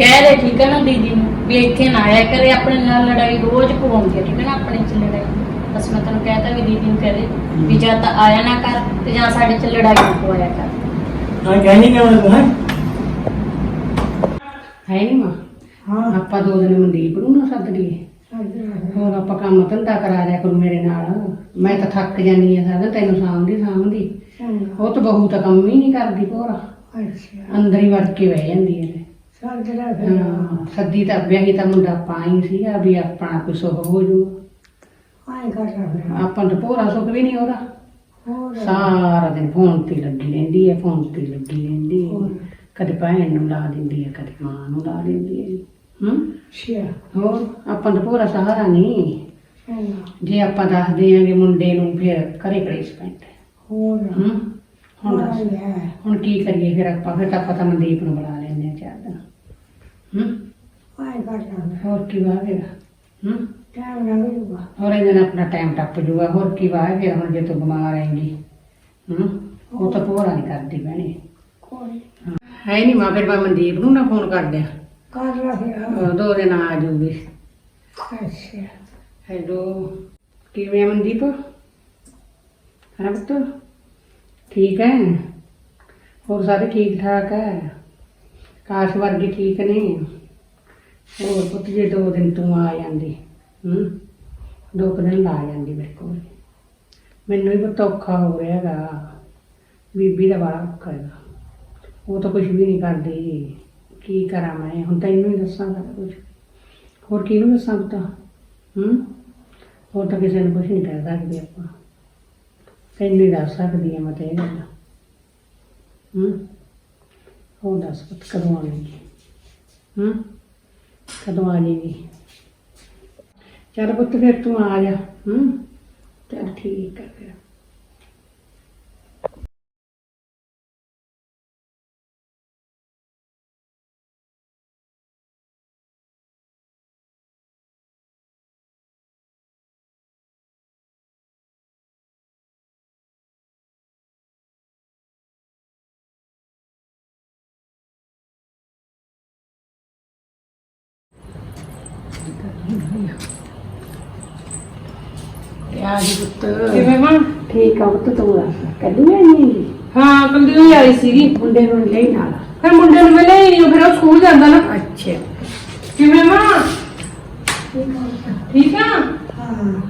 ਕਹਿ ਦੇ ਠੀਕ ਹੈ ਨਾ ਦੀਦੀ ਨੂੰ ਵੀ ਇੱਥੇ ਨਾ ਆਇਆ ਕਰੇ ਆਪਣੇ ਨਾਲ ਲੜਾਈ ਰੋਜ਼ ਪਵਾਉਂਦੀ ਹੈ ਠੀਕ ਹੈ ਨਾ ਆਪਣੇ ਚ ਲੜਾਈ। ਬਸ ਮੈਂ ਤੈਨੂੰ ਕਹਿਤਾ ਵੀ ਦੀਦੀ ਨੂੰ ਕਹਦੇ ਵੀ ਜਾਂ ਤਾਂ ਆਇਆ ਨਾ ਕਰ ਤੇ ਜਾਂ ਸਾਡੇ ਚ ਲੜਾਈ ਨਾ ਪਵਾਇਆ ਕਰ। ਹਾਂ ਕਹਿਣੀ ਕਿਉਂ ਤੂੰ ਹੈ? ਹੈ ਨਹੀਂ ਮਾਂ। ਹਾਂ। ਆਪਾਂ ਦੋ ਦਿਨ ਮਨਦੀਪ ਨੂੰ ਨਾ ਸੱਦ ਲਈਏ। ਹੋਰ ਆਪਾਂ ਕੰਮ ਧੰਦਾ ਕਰਾ ਲਿਆ ਕਰੂ ਮੇਰੇ ਨਾਲ। ਮੈਂ ਤਾਂ ਥੱਕ ਜਾਨੀ ਆ ਸਾਰਾ ਤੈਨੂੰ ਸਾਂਭਦੀ ਸਾਂਭਦੀ। ਉਹ ਤਾਂ ਬਹੂ ਤਾਂ ਕੰਮ ਹੀ ਨਹੀਂ ਕਰਦੀ ਭੋਰਾ। ਅੱਛਾ। ਅੰਦਰ ਹੀ ਵੜ ਕੇ ਬਹਿ ਜਾਂਦੀ ਹੈ ਹਾਂ, ਸੱਦੀ ਤਾਂ ਵਿਆਹੀ ਤਾਂ ਮੁੰਡਾ ਪਾਈ ਸੀਗਾ ਵੀ ਆਪਣਾ ਸੁੱਖ ਹੋ ਜੂ। ਆਏ ਕਰ ਰਿਹਾ ਆਪਾਂ ਨੂੰ ਤਾਂ ਭੋਰਾ ਸੁੱਖ ਵੀ ਨਹੀਂ ਉਹਦਾ। ਹੋਰ। ਸਾਰਾ ਦਿਨ ਫੋਨ ਤੇ ਲੱਗੀ ਰਹਿੰਦੀ ਹੈ ਫੋਨ ਤੇ ਲੱਗੀ ਰਹਿੰਦੀ ਹੈ ਹੋਰ। ਕਦੇ ਭੈਣ ਨੂੰ ਲਾ ਦਿੰਦੀ ਹੈ ਕਦੇ ਮਾਂ ਨੂੰ ਲਾ ਦਿੰਦੀ ਹੈ ਹੂੰ ਅੱਛਾ। ਹੋਰ ਆਪਾਂ ਤਾਂ ਪੂਰਾ ਸਹਾਰਾ ਨਹੀਂ। ਜੇ ਆਪਾਂ ਦੱਸ ਦਿਆਂਗੇ ਮੁੰਡੇ ਨੂੰ ਫਿਰ ਘਰੇ ਕਲੇਸ਼ ਪੈਂਦਾ ਹੋਰ। ਹੂੰ ਹੁਣ ਦੱਸ। ਆਏ ਹੈ। ਹੁਣ ਕੀ ਕਰੀਏ ਫਿਰ ਆਪਾਂ ਫਿਰ ਤਾਂ ਪਤਾ ਮਨਦੀਪ ਨੂੰ ਬੁਲਾ ਲੈਂਦੇ ਆ ਚਾਰ ਦਿਨ। ਹੂੰ? ਆਏ ਹੋਰ ਕੀ ਵਾਵੇਗਾ ਹੂੰ? ਟਾਈਮ ਨਾ ਮਿਲੂਗਾ ਹੋਰ ਇਹਦੇ ਨਾਲ ਆਪਣਾ ਟਾਈਮ ਟੱਪ ਜੂਗਾ। ਹੋਰ ਕੀ ਫਿਰ ਹੁਣ ਜੇ ਤੂੰ ਬਿਮਾਰ ਆਏਂਗੀ ਹੂੰ? ਉਹ ਤਾਂ ਪੂਰਾ ਨਹੀਂ ਕਰਦੀ ਭੈਣੇ। ਕੋਈ ਹੈ। ਨਹੀਂ ਮਾਂ ਫਿਰ ਮੈਂ ਮਨਦੀਪ ਨੂੰ ਨਾ ਫੋਨ ਕਰ ਦਿਆਂ। ਕਰ ਰਿਹਾ ਉਹ ਦੋ ਦਿਨ ਆ ਜੂਗੀ। ਅੱਛਾ। ਹੈਲੋ ਕਿਵੇਂ ਆ ਮਨਦੀਪ? ਹੈ ਪੁੱਤ? ਠੀਕ ਹੈ? ਹੋਰ ਸਾਰੇ ਠੀਕ ਠਾਕ ਹੈ? ਕਾਸ਼ ਵਰਗੀ ਠੀਕ ਨੇ ਹੋਰ ਪੁੱਤ ਜੇ ਦੋ ਦਿਨ ਤੂੰ ਆ ਜਾਂਦੀ, ਹੂੰ? ਦੋ ਕੁ ਦਿਨ ਲਾ ਜਾਂਦੀ ਮੇਰੇ ਕੋਲ। ਮੈਨੂੰ ਵੀ ਬਹੁਤ ਔਖਾ ਹੋ ਰਿਹਾ ਹੈਗਾ। ਬੀਬੀ ਦਾ ਬੜਾ ਔਖਾ ਹੈਗਾ। ਉਹ ਤਾਂ ਕੁਝ ਵੀ ਨਹੀਂ ਕਰਦੀ। ਕੀ ਕਰਾਂ ਮੈਂ? ਹੁਣ ਤੈਨੂੰ ਹੀ ਦੱਸਾਂ ਸਾਰਾ ਕੁਝ ਹੋਰ ਕਿਹਨੂੰ ਦੱਸਾਂ ਪੁੱਤ? ਹੂੰ? ਹੋਰ ਤਾਂ ਕਿਸੇ ਨੂੰ ਕੁਝ ਨਹੀਂ ਕਰ ਸਕਦੇ ਆਪਾਂ। ਤੈਨੂੰ ਹੀ ਦੱਸ ਸਕਦੀ ਹਾਂ ਮੈਂ ਤੇ ਇਹ ਗੱਲ। ਹੂੰ? ਹੋਰ ਦੱਸ ਪੁੱਤ, ਕਦੋਂ ਆਵੇਂਗੀ? ਹੂੰ? ਕਦੋਂ ਆ ਜਾਏਗੀ ਚੱਲ ਪੁੱਤ, ਫਿਰ ਤੂੰ ਆ ਜਾ। ਹੂੰ? ਚੱਲ ਠੀਕ ਆ ਫਿਰ। ਆ ਜੀ ਪੁੱਤ ਕਿਵੇਂ ਮਾਂ? ਠੀਕ ਆ ਪੁੱਤ ਤੂੰ ਦੱਸ ਕੱਢੀ ਆਈ ਨਹੀਂ ਹਾਂ ਕੱਲੀ ਹੋਈ ਆਈ ਸੀਗੀ। ਮੁੰਡੇ ਨੂੰ ਲੈ ਨਾਲ। ਫਿਰ ਮੁੰਡੇ ਨੂੰ ਮਿਲੇ ਹੀ ਨਹੀਂ ਫਿਰ ਉਹ ਸਕੂਲ ਜਾਂਦਾ ਨਾ। ਅੱਛਾ। ਕਿਵੇਂ ਮਾਂ? ਠੀਕ ਆ ਹਾਂ।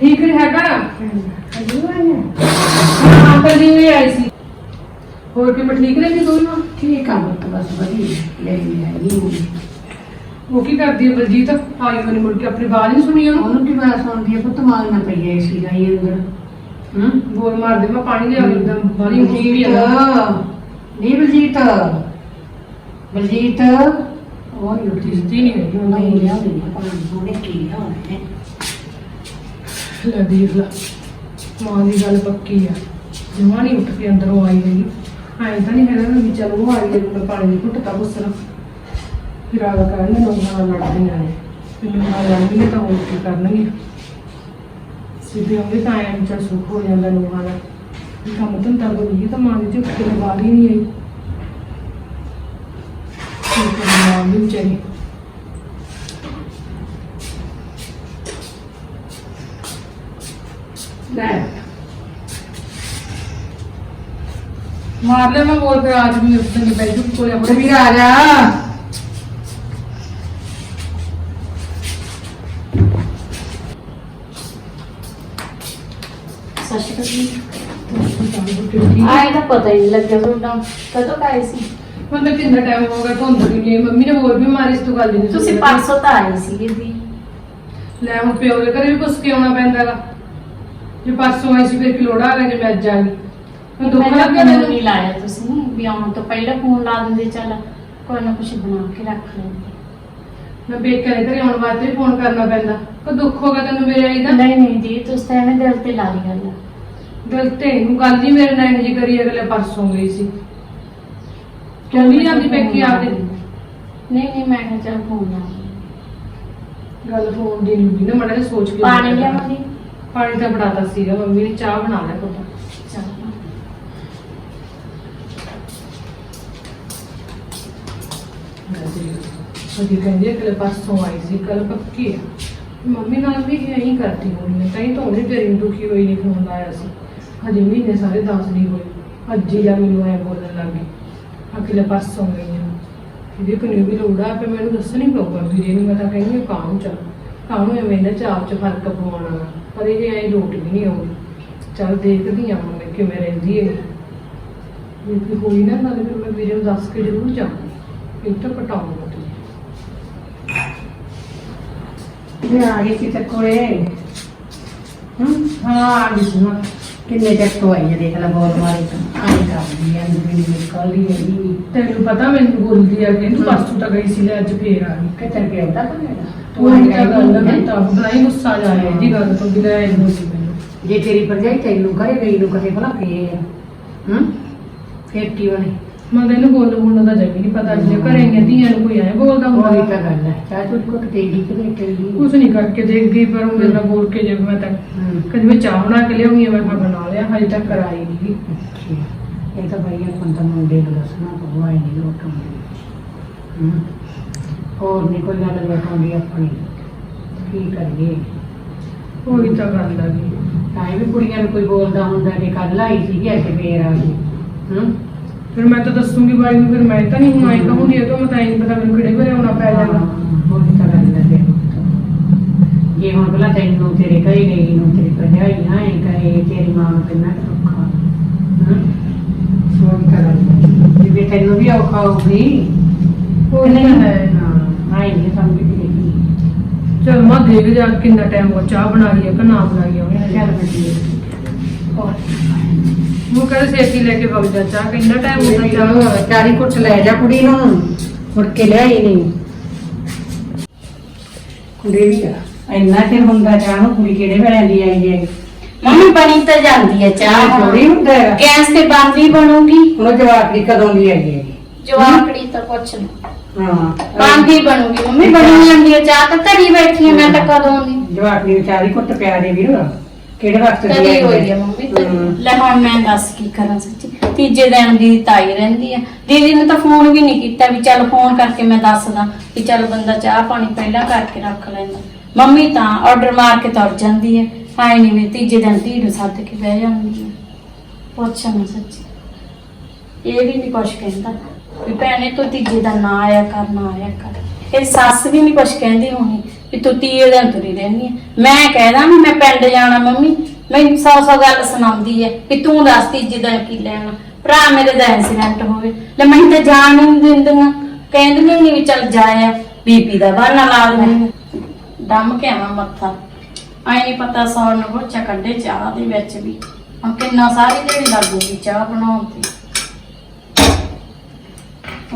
ਠੀਕ ਹੈਗਾ? ਹੋਈ ਆਈ ਸੀ। ਹੋਰ ਕਿਵੇਂ ਠੀਕ ਰਹੀ ਤੂੰ ਮਾਂ ਠੀਕ ਆ ਪੁੱਤ ਬਸ ਵਧੀਆ। ਲੈ ਲਈ ਹੈਗੀ ਉਹ ਕੀ ਕਰਦੀ ਹੈ ਬਲਜੀਤ? ਆਈ ਮੈਨੂੰ ਮੁੜ ਕੇ ਆਪਣੀ ਬਾਤ ਨਹੀਂ ਸੁਣੀ ਉਹਨੂੰ। ਉਹਨੂੰ ਕੀ ਬੜਾ ਸੁਣਦੀ ਹੈ ਪੁੱਤ ਮਾਲ ਨਾ ਪਈਏ ਸੀ ਗਾਈ ਅੰਦਰ। ਹੂੰ? ਬੋਲ ਮਾਰ ਦੇ ਮੈਂ ਪਾਣੀ ਲਿਆ ਇੱਕਦਮ ਬਾਰੀ ਉੱਚੀ ਵੀ ਆ। ਨਹੀਂ ਬਲਜੀਤ। ਬਲਜੀਤ। ਉਹ ਨਹੀਂ ਉੱਠੀ ਨਹੀਂ ਹੈਗੀ। ਉਹਨਾਂ ਨਹੀਂ ਨੂੰ ਲਿਆ ਨਹੀਂ ਪਾਣੀ ਉਹਨੇ ਕੀ ਲਿਆਉਣਾ ਹੈ? ਲੈ ਦੇਖ ਲਾ ਮਾਂ ਦੀ ਗੱਲ ਪੱਕੀ ਆ। ਜਮਾ ਨਹੀਂ ਉੱਠ ਕੇ ਅੰਦਰੋਂ ਆਈ ਹੈਗੀ। ਐਂ ਤਾਂ ਨਹੀਂ ਹੈਗਾ ਵੀ ਚਲ ਉਹ ਆਈ ਮੈਂ ਪਾਣੀ ਦੀ ਘੁੱਟ ਤਾਂ ਗੁੱਸਣਾ ਫਿਰ ਆਗਾ ਕਰਨ ਨੂੰ ਨਾਲ ਲੜਦੀਆਂ ਨੇ। ਮੈਨੂੰ ਨਾਲ ਲੜਨਗੇ ਤਾਂ ਹੋਰ ਕੀ ਕਰਨਗੇ। ਸਿੱਧੇ ਹੋਵੇ ਤਾਂ ਐਂ ਚਾ ਸੁੱਖ ਹੋ ਜਾਂਦਾ ਲੋਕਾਂ ਦਾ। ਵੀ ਕੰਮ ਧੰਦਾ ਕੋਈ ਤਾਂ ਮਾਂ ਦੀ ਝੁੱਕ ਕੇ ਬਾਹਰ ਹੀ ਨਹੀਂ ਆਈ। ਕੀ ਕਰਨਾ ਵੀ ਵਿਚਾਰੀ। ਲੈ। ਮਾਰ ਲੈ ਮੈਂ ਬੋਲ ਫਿਰ ਅੱਜ ਵੀ ਉਸ ਦਿਨ ਬੈਠੂ ਕੋਲੇ ਆਪਣੇ ਵੀਰ ਆ ਜਾ ਸਤਿ ਸ਼੍ਰੀ ਅਕਾਲ ਜੀ ਹੁਣ ਆਏ ਤਾਂ ਪਤਾ ਹੀ ਨਹੀਂ ਲੱਗਿਆ ਤੁਹਾਡਾ। ਕਦੋਂ ਕੁ ਆਏ ਸੀ? ਤਾਂ ਕਿੰਨਾ ਟਾਈਮ ਹੋ ਗਿਆ ਧੁੰਦ ਵੀ ਨਹੀਂ ਮੰਮੀ ਨੇ ਹੋਰ ਵੀ ਮਾਰੀ ਇਸ ਤੋਂ ਗੱਲ ਨਹੀਂ ਤੁਸੀਂ ਪਰਸੋਂ ਤਾਂ ਆਏ ਸੀਗੇ ਜੀ ਲੈ ਹੁਣ ਪਿਓ ਦੇ ਘਰੇ ਵੀ ਕੁਛ ਕੇ ਆਉਣਾ ਪੈਂਦਾਗਾ ਜੇ ਪਰਸੋਂ ਆਈ ਸੀ ਫਿਰ ਕਿ ਲੋੜਾ ਆ ਗਿਆ ਜੇ ਮੈਂ ਅੱਜ ਆ ਗਈ। ਮੈਂ ਦੁੱਖ ਪਹਿਲਾਂ ਲੱਗਿਆ ਮੈਨੂੰ। ਨਹੀਂ ਲਾਇਆ ਤੁਸੀਂ ਵੀ ਆਉਣ ਤੋਂ ਪਹਿਲਾਂ ਫੋਨ ਲਾ ਦਿੰਦੇ ਚੱਲ ਕੋਈ ਨਾ ਕੁਝ ਬਣਾ ਕੇ ਰੱਖ ਲੈਂਦੇ। ਮੈਂ ਬੇਕਾਂ ਦੇ ਘਰੇ ਆਉਣ ਵਾਸਤੇ ਵੀ ਫੋਨ ਕਰਨਾ ਪੈਂਦਾ। ਕੋ ਦੁੱਖ ਹੋ ਗਿਆ ਤੈਨੂੰ ਮੇਰੇ ਆਈ ਦਾ? ਨਹੀਂ ਨਹੀਂ ਜੀ ਤੁਸੀਂ ਤਾਂ ਐਵੇਂ ਦਿਲ ਤੇ ਲਾ ਲਈ ਗੱਲ। ਦਿਲ ਤੇ ਨੂੰ ਗੱਲ ਨਹੀਂ ਮੇਰੇ ਨਾਲ ਜੀ ਕਰੀ ਅਗਲੇ ਪਰਸੋਂ ਗਈ ਸੀ। ਚੱਲੀ ਜਾਂਦੀ ਪੇਕੀ ਆਪਦੇ ਨਹੀਂ ਨਹੀਂ ਮੈਂ ਕਿਹਾ ਚੱਲ ਫੋਨ ਲਾ। ਗੱਲ ਫੋਨ ਦੀ ਨਹੀਂ ਨਾ ਮੜਾ ਸੋਚ ਕੇ ਪਾਣੀ ਲਿਆਵਾਂਗੀ। ਪਾਣੀ ਤਾਂ ਬਣਾਤਾ ਸੀਗਾ ਮੰਮੀ ਨੇ ਚਾਹ ਬਣਾ ਲਿਆ ਤਰੀਕ ਅਜੀ ਕਹਿੰਦੇ ਕਿ ਪਰਸੋਂ ਆਈ ਸੀ ਕੱਲ ਪੱਕੀ ਆ। ਮੰਮੀ ਨਾਲ ਵੀ ਇਹੀ ਕਰਦੀ ਹੋਣੀ ਹੈ ਤਾਂ ਹੀ ਤਾਂ ਉਹਨੇ ਤੇਰੀ ਦੁਖੀ ਹੋਈ ਨਹੀਂ ਫੋਨ ਲਾਇਆ ਸੀ। ਹਜੇ ਮਹੀਨੇ ਸਾਰੇ ਦੱਸ ਨਹੀਂ ਹੋਏ। ਅੱਜ ਹੀ ਆ ਮੈਨੂੰ ਐ ਬੋਲਣ ਲੱਗੀ ਅਗਲੇ ਪਰਸੋਂ ਗਈ ਆ। ਇਹਦੇ ਕੋਲ ਵੀ ਲੋੜਾ ਤੇ ਮੈਨੂੰ ਦੱਸਣੀ ਪਊਗਾ। ਵੀਰੇ ਨੂੰ ਮੈਂ ਤਾਂ ਕਹਿੰਦੀ ਕਾਹਨੂੰ ਚੱਲ? ਕਾਹਨੂੰ ਐਵੇਂ ਨਾ ਚਾਪ ਚ ਫ਼ਰਕ ਪਵਾਉਣਾ ਪਰ ਇਹ ਐ ਲੋਟ ਵੀ ਨਹੀਂ ਆਉਂਦੀ। ਚੱਲ ਦੇਖਦੀ ਆ ਮੈਂ ਕਿਵੇਂ ਰਹਿੰਦੀ ਹੈ ਜੇ ਕੋਈ ਹੋਈ ਨਾ ਗੱਲ ਫਿਰ ਮੈਂ ਵੀਰੇ ਨੂੰ ਦੱਸ ਕੇ ਜ਼ਰੂਰ ਜਾਵਾਂਗੀ ਇਹ ਤਾਂ ਪਟਾਉਂਗਾ ਤੂੰ ਆ ਗਈ ਸੀ ਕੋਲੇ। ਹੂੰ, ਹਾਂ, ਆ ਗਈ ਸੀ ਕਿੰਨੇ ਚਿਰ ਤੋਂ ਆਈ ਹੈ ਦੇਖ ਲੈ ਬਹੁਤ ਮਾਰੀ ਆਈ ਕਰਦੀ ਹੈ ਅੰਦਰ ਵੀ ਨਿਕਲਦੀ ਹੈ ਨਹੀਂ ਤੈਨੂੰ ਪਤਾ ਮੈਨੂੰ ਬੋਲਦੀ ਆ ਕਿ ਤੂੰ ਪਰਸੋਂ ਤਾਂ ਗਈ ਸੀ ਲੈ ਅੱਜ ਫੇਰ ਆ ਗਈ। ਕਿੱਥੇ ਗਿਆ ਤਾਂ ਕਨੇਡਾ ਤੂੰ ਇਹ ਤਾਂ ਗੱਲ ਨਾ ਮੈਂ ਤਾਂ ਹੀ ਗੁੱਸਾ ਜਾਇਆ ਇਹਦੀ ਗੱਲ ਤੋਂ ਲੈ ਇਹਨੂੰ ਸੀ ਮੈਨੂੰ। ਜੇ ਤੇਰੀ ਭਰਜਾਈ ਤੈਨੂੰ ਘਰੇ ਗਈ ਨੂੰ ਕਹੇ ਭਲਾ ਕੀ ਹੈ ਹੂੰ ਫਿਰ ਕੀ ਬਣੇ ਮੈਂ ਤੈਨੂੰ ਬੋਲ ਬੋਲਣ ਦਾ ਜਮੀ ਨਹੀਂ ਪਤਾ ਜੇ ਘਰੇ ਧੀਆਂ ਨੂੰ ਕੋਈ ਐ ਬੋਲਦਾ ਹੁੰਦਾ। ਉਹੀ ਤਾਂ ਗੱਲ ਹੈ। ਚਾਹ ਚੁੱਟ ਕੋ ਦੀ ਕਿ ਕੁਛ ਨਹੀਂ ਕਰਕੇ ਦੇਖ ਗਈ ਪਰ ਉਹ ਮੇਰੇ ਨਾਲ ਬੋਲ ਕੇ ਜੇ ਮੈਂ ਤਾਂ ਕਦੇ ਮੈਂ ਚਾਹ ਬਣਾ ਕੇ ਲਿਆਉਂਗੀ ਮੈਂ ਕਿਹਾ ਬਣਾ ਲਿਆ ਹਜੇ ਤੱਕ ਕਰਾਈ ਨਹੀਂ। ਇਹ ਤਾਂ ਭਾਈ ਆਪਾਂ ਤਾਂ ਮੁੰਡੇ ਨੂੰ ਦੱਸਣਾ ਪਊਗਾ ਇਹ ਨਹੀਂ ਲੋਕਾਂ ਨੂੰ ਹੋਰ ਨਹੀਂ ਕੋਈ ਗੱਲ ਵੇਖਾਂਗੀ ਆਪਣੀ। ਕੀ ਕਰੀਏ? ਉਹੀ ਤਾਂ ਗੱਲ ਆ ਗਈ ਤਾਂ ਵੀ ਕੁੜੀਆਂ ਨੂੰ ਕੋਈ ਬੋਲਦਾ ਹੁੰਦਾ ਕਿ ਕੱਲ ਆਈ ਸੀਗੀ ਅੱਜ ਫੇਰ ਆ ਗਈ। ਹੂੰ ਫਿਰ ਮੈਂ ਤਾਂ ਦੱਸੂਗੀ ਬਾਈ ਨੂੰ ਫਿਰ ਮੈਂ ਤਾਂ ਨਹੀਂ ਹੁਣ ਆਈ ਕਹੂੰਗੀ ਇਹ ਤਾਂ ਮੈਂ ਤਾਂ ਇਹ ਨਹੀਂ ਪਤਾ ਮੈਨੂੰ ਕਿਹੜੇ ਵੇਲੇ ਆਉਣਾ ਪੈ ਜਾਣਾ। ਜੇ ਹੁਣ ਪਹਿਲਾਂ ਤੈਨੂੰ ਤੇਰੇ ਘਰੇ ਗਈ ਨੂੰ ਤੇਰੀ ਭਰਜਾਈ ਨਾ ਇਹ ਕਹੇ ਤੇਰੀ ਮਾਂ ਨੂੰ ਕਿੰਨਾ ਔਖਾ ਗੱਲ ਹੈ? ਜਿਵੇਂ ਤੈਨੂੰ ਵੀ ਔਖਾ ਹੋਊਗੀ। ਉਹ ਨਹੀਂ ਹੈ ਹਾਂ ਆਈ ਨਹੀਂ ਸਮਝ ਵੀ ਨਹੀਂ ਚਲ ਮੈਂ ਦੇਖ ਜਾ ਕਿੰਨਾ ਟਾਈਮ ਹੋ ਚਾਹ ਬਣਾ ਲਈ ਹੈ ਕਿ ਨਾ ਬਣਾ ਲਈ ਉਹਨੇ ਚੱਲ ਵਧੀਆ। ਹੋਰ। ਉਹ ਕਹਿੰਦੇ ਸੇਤੀ ਲੈ ਕੇ ਵਗ ਜਾ ਚਾਹ ਕਿੰਨਾ ਟਾਈਮ ਹੋ ਗਿਆ ਚਾਹ? ਚਲੋ ਚਾਰੀ ਕੁੱਟ ਲੈ ਜਾ ਕੁੜੀ ਨੂੰ। ਮੁੜ ਕੇ ਲਿਆਈ ਨਹੀਂ। ਕੁੜੀ ਵੀ ਆ। ਇੰਨਾ ਚਿਰ ਹੁੰਦਾ ਚਾਹ ਨੂੰ ਕੁੜੀ ਕਿਹੜੇ ਵੇਲੇ ਦੀ ਆਈ ਹੈ ਮੰਮੀ ਬਣੀ ਤਾਂ ਜਾਂਦੀ ਹੈ ਚਾਹ। ਥੋੜੀ ਹੁੰਦਾ ਹੈਗਾ। ਗੈਸ ਤੇ ਬੰਦੀ ਬਣੂਗੀ। ਹੁਣ ਜਵਾਬ ਦੀ ਕਦੋਂ ਦੀ ਆਈ ਹੈ ਜਵਾਕੜੀ ਤਾਂ ਕੁਛ ਨਹੀਂ ਹਾਂ। ਬੰਦੀ ਬਣੂਗੀ। ਮੰਮੀ ਬਣੀ ਜਾਂਦੀ ਹੈ ਚਾਹ ਤਾਂ ਧਰੀ ਬੈਠੀ ਹੈ ਮੈਂ ਤਾਂ ਕਦੋਂ ਦੀ? ਜਵਾਬ ਦੀ ਚਾਰੀ ਕੁੱਟ ਪਿਆ ਦੇ ਵੀਰ। ਕਿਹੜੇ ਵਕਤ ਦੀ ਕਦੀ ਹੋਈ ਹੈ ਮੰਮੀ? ਤੇ। ਲੈ ਹੁਣ ਮੈਂ ਦੱਸ ਕੀ ਕਰਾਂ ਸੱਚੀ। ਤੀਜੇ ਦਿਨ ਦੀ ਤਾਈ ਰਹਿੰਦੀ ਹੈ ਦੀਦੀ ਨੇ ਤਾਂ ਫੋਨ ਵੀ ਨਹੀਂ ਕੀਤਾ ਵੀ ਚੱਲ ਫੋਨ ਕਰਕੇ ਮੈਂ ਦੱਸਦਾ ਵੀ ਚੱਲ ਬੰਦਾ ਚਾਹ ਪਾਣੀ ਪਹਿਲਾਂ ਕਰਕੇ ਰੱਖ ਲੈਂਦਾ। ਮੰਮੀ ਤਾਂ ਆਰਡਰ ਮਾਰ ਕੇ ਤੁਰ ਜਾਂਦੀ ਹੈ ਹਾਏ ਨਹੀਂ ਵੀ ਤੀਜੇ ਦਿਨ ਧੀ ਨੂੰ ਸੱਦ ਕੇ ਬਹਿ ਜਾਂਦੀ ਹੈ ਪੁੱਛਾਂ ਨਾ ਸੱਚੀ। ਇਹ ਵੀ ਨਹੀਂ ਕੁਛ ਕਹਿੰਦਾ ਵੀ ਭੈਣੇ ਤੂੰ ਤੀਜੇ ਦਾ ਨਾ ਆਇਆ ਕਰ ਨਾ ਆਇਆ ਕਰ। ਇਹ ਸੱਸ ਵੀ ਨਹੀਂ ਕੁਛ ਕਹਿੰਦੀ ਹੋਣੀ। ਵੀ ਤੂੰ ਤੀਏ ਦਿਨ ਤੁਰੀ ਰਹਿੰਦੀ ਹੈ ਮੈਂ ਕਹਿਦਾ ਵੀ ਮੈਂ ਪਿੰਡ ਜਾਣਾ ਮੰਮੀ। ਮੈਨੂੰ ਸੌ ਸੌ ਗੱਲ ਸੁਣਾਉਂਦੀ ਹੈ ਵੀ ਤੂੰ ਦੱਸ ਤੀਜੇ ਦਿਨ ਕੀ ਲੈਣਾ। ਭਰਾ ਮੇਰੇ ਦਾ ਐਕਸੀਡੈਂਟ ਹੋਵੇ। ਲੈ ਮੈਨੂੰ ਤਾਂ ਜਾਣ ਨਹੀਂ ਦਿੰਦੀਆਂ। ਕਹਿੰਦੀਆਂ ਨਹੀਂ ਵੀ ਚੱਲ ਜਾਇਆ। ਬੀਪੀ ਦਾ ਬਹਾਨਾ ਲਾ ਦਿੰਦੀ ਡੰਮ ਕੇ ਆਵਾਂ ਮੱਥਾ। ਆਈ ਨਹੀਂ ਪਤਾ ਸੌਣ ਨੂੰ ਬੋਚਾ ਕੱਢੇ ਚਾਹ ਦੇ ਵਿੱਚ ਵੀ। ਹੁਣ ਕਿੰਨਾ ਸਾਰੀ ਦਿਨ ਲੱਗੂਗੀ ਚਾਹ ਬਣਾਉਣ ਤੇ।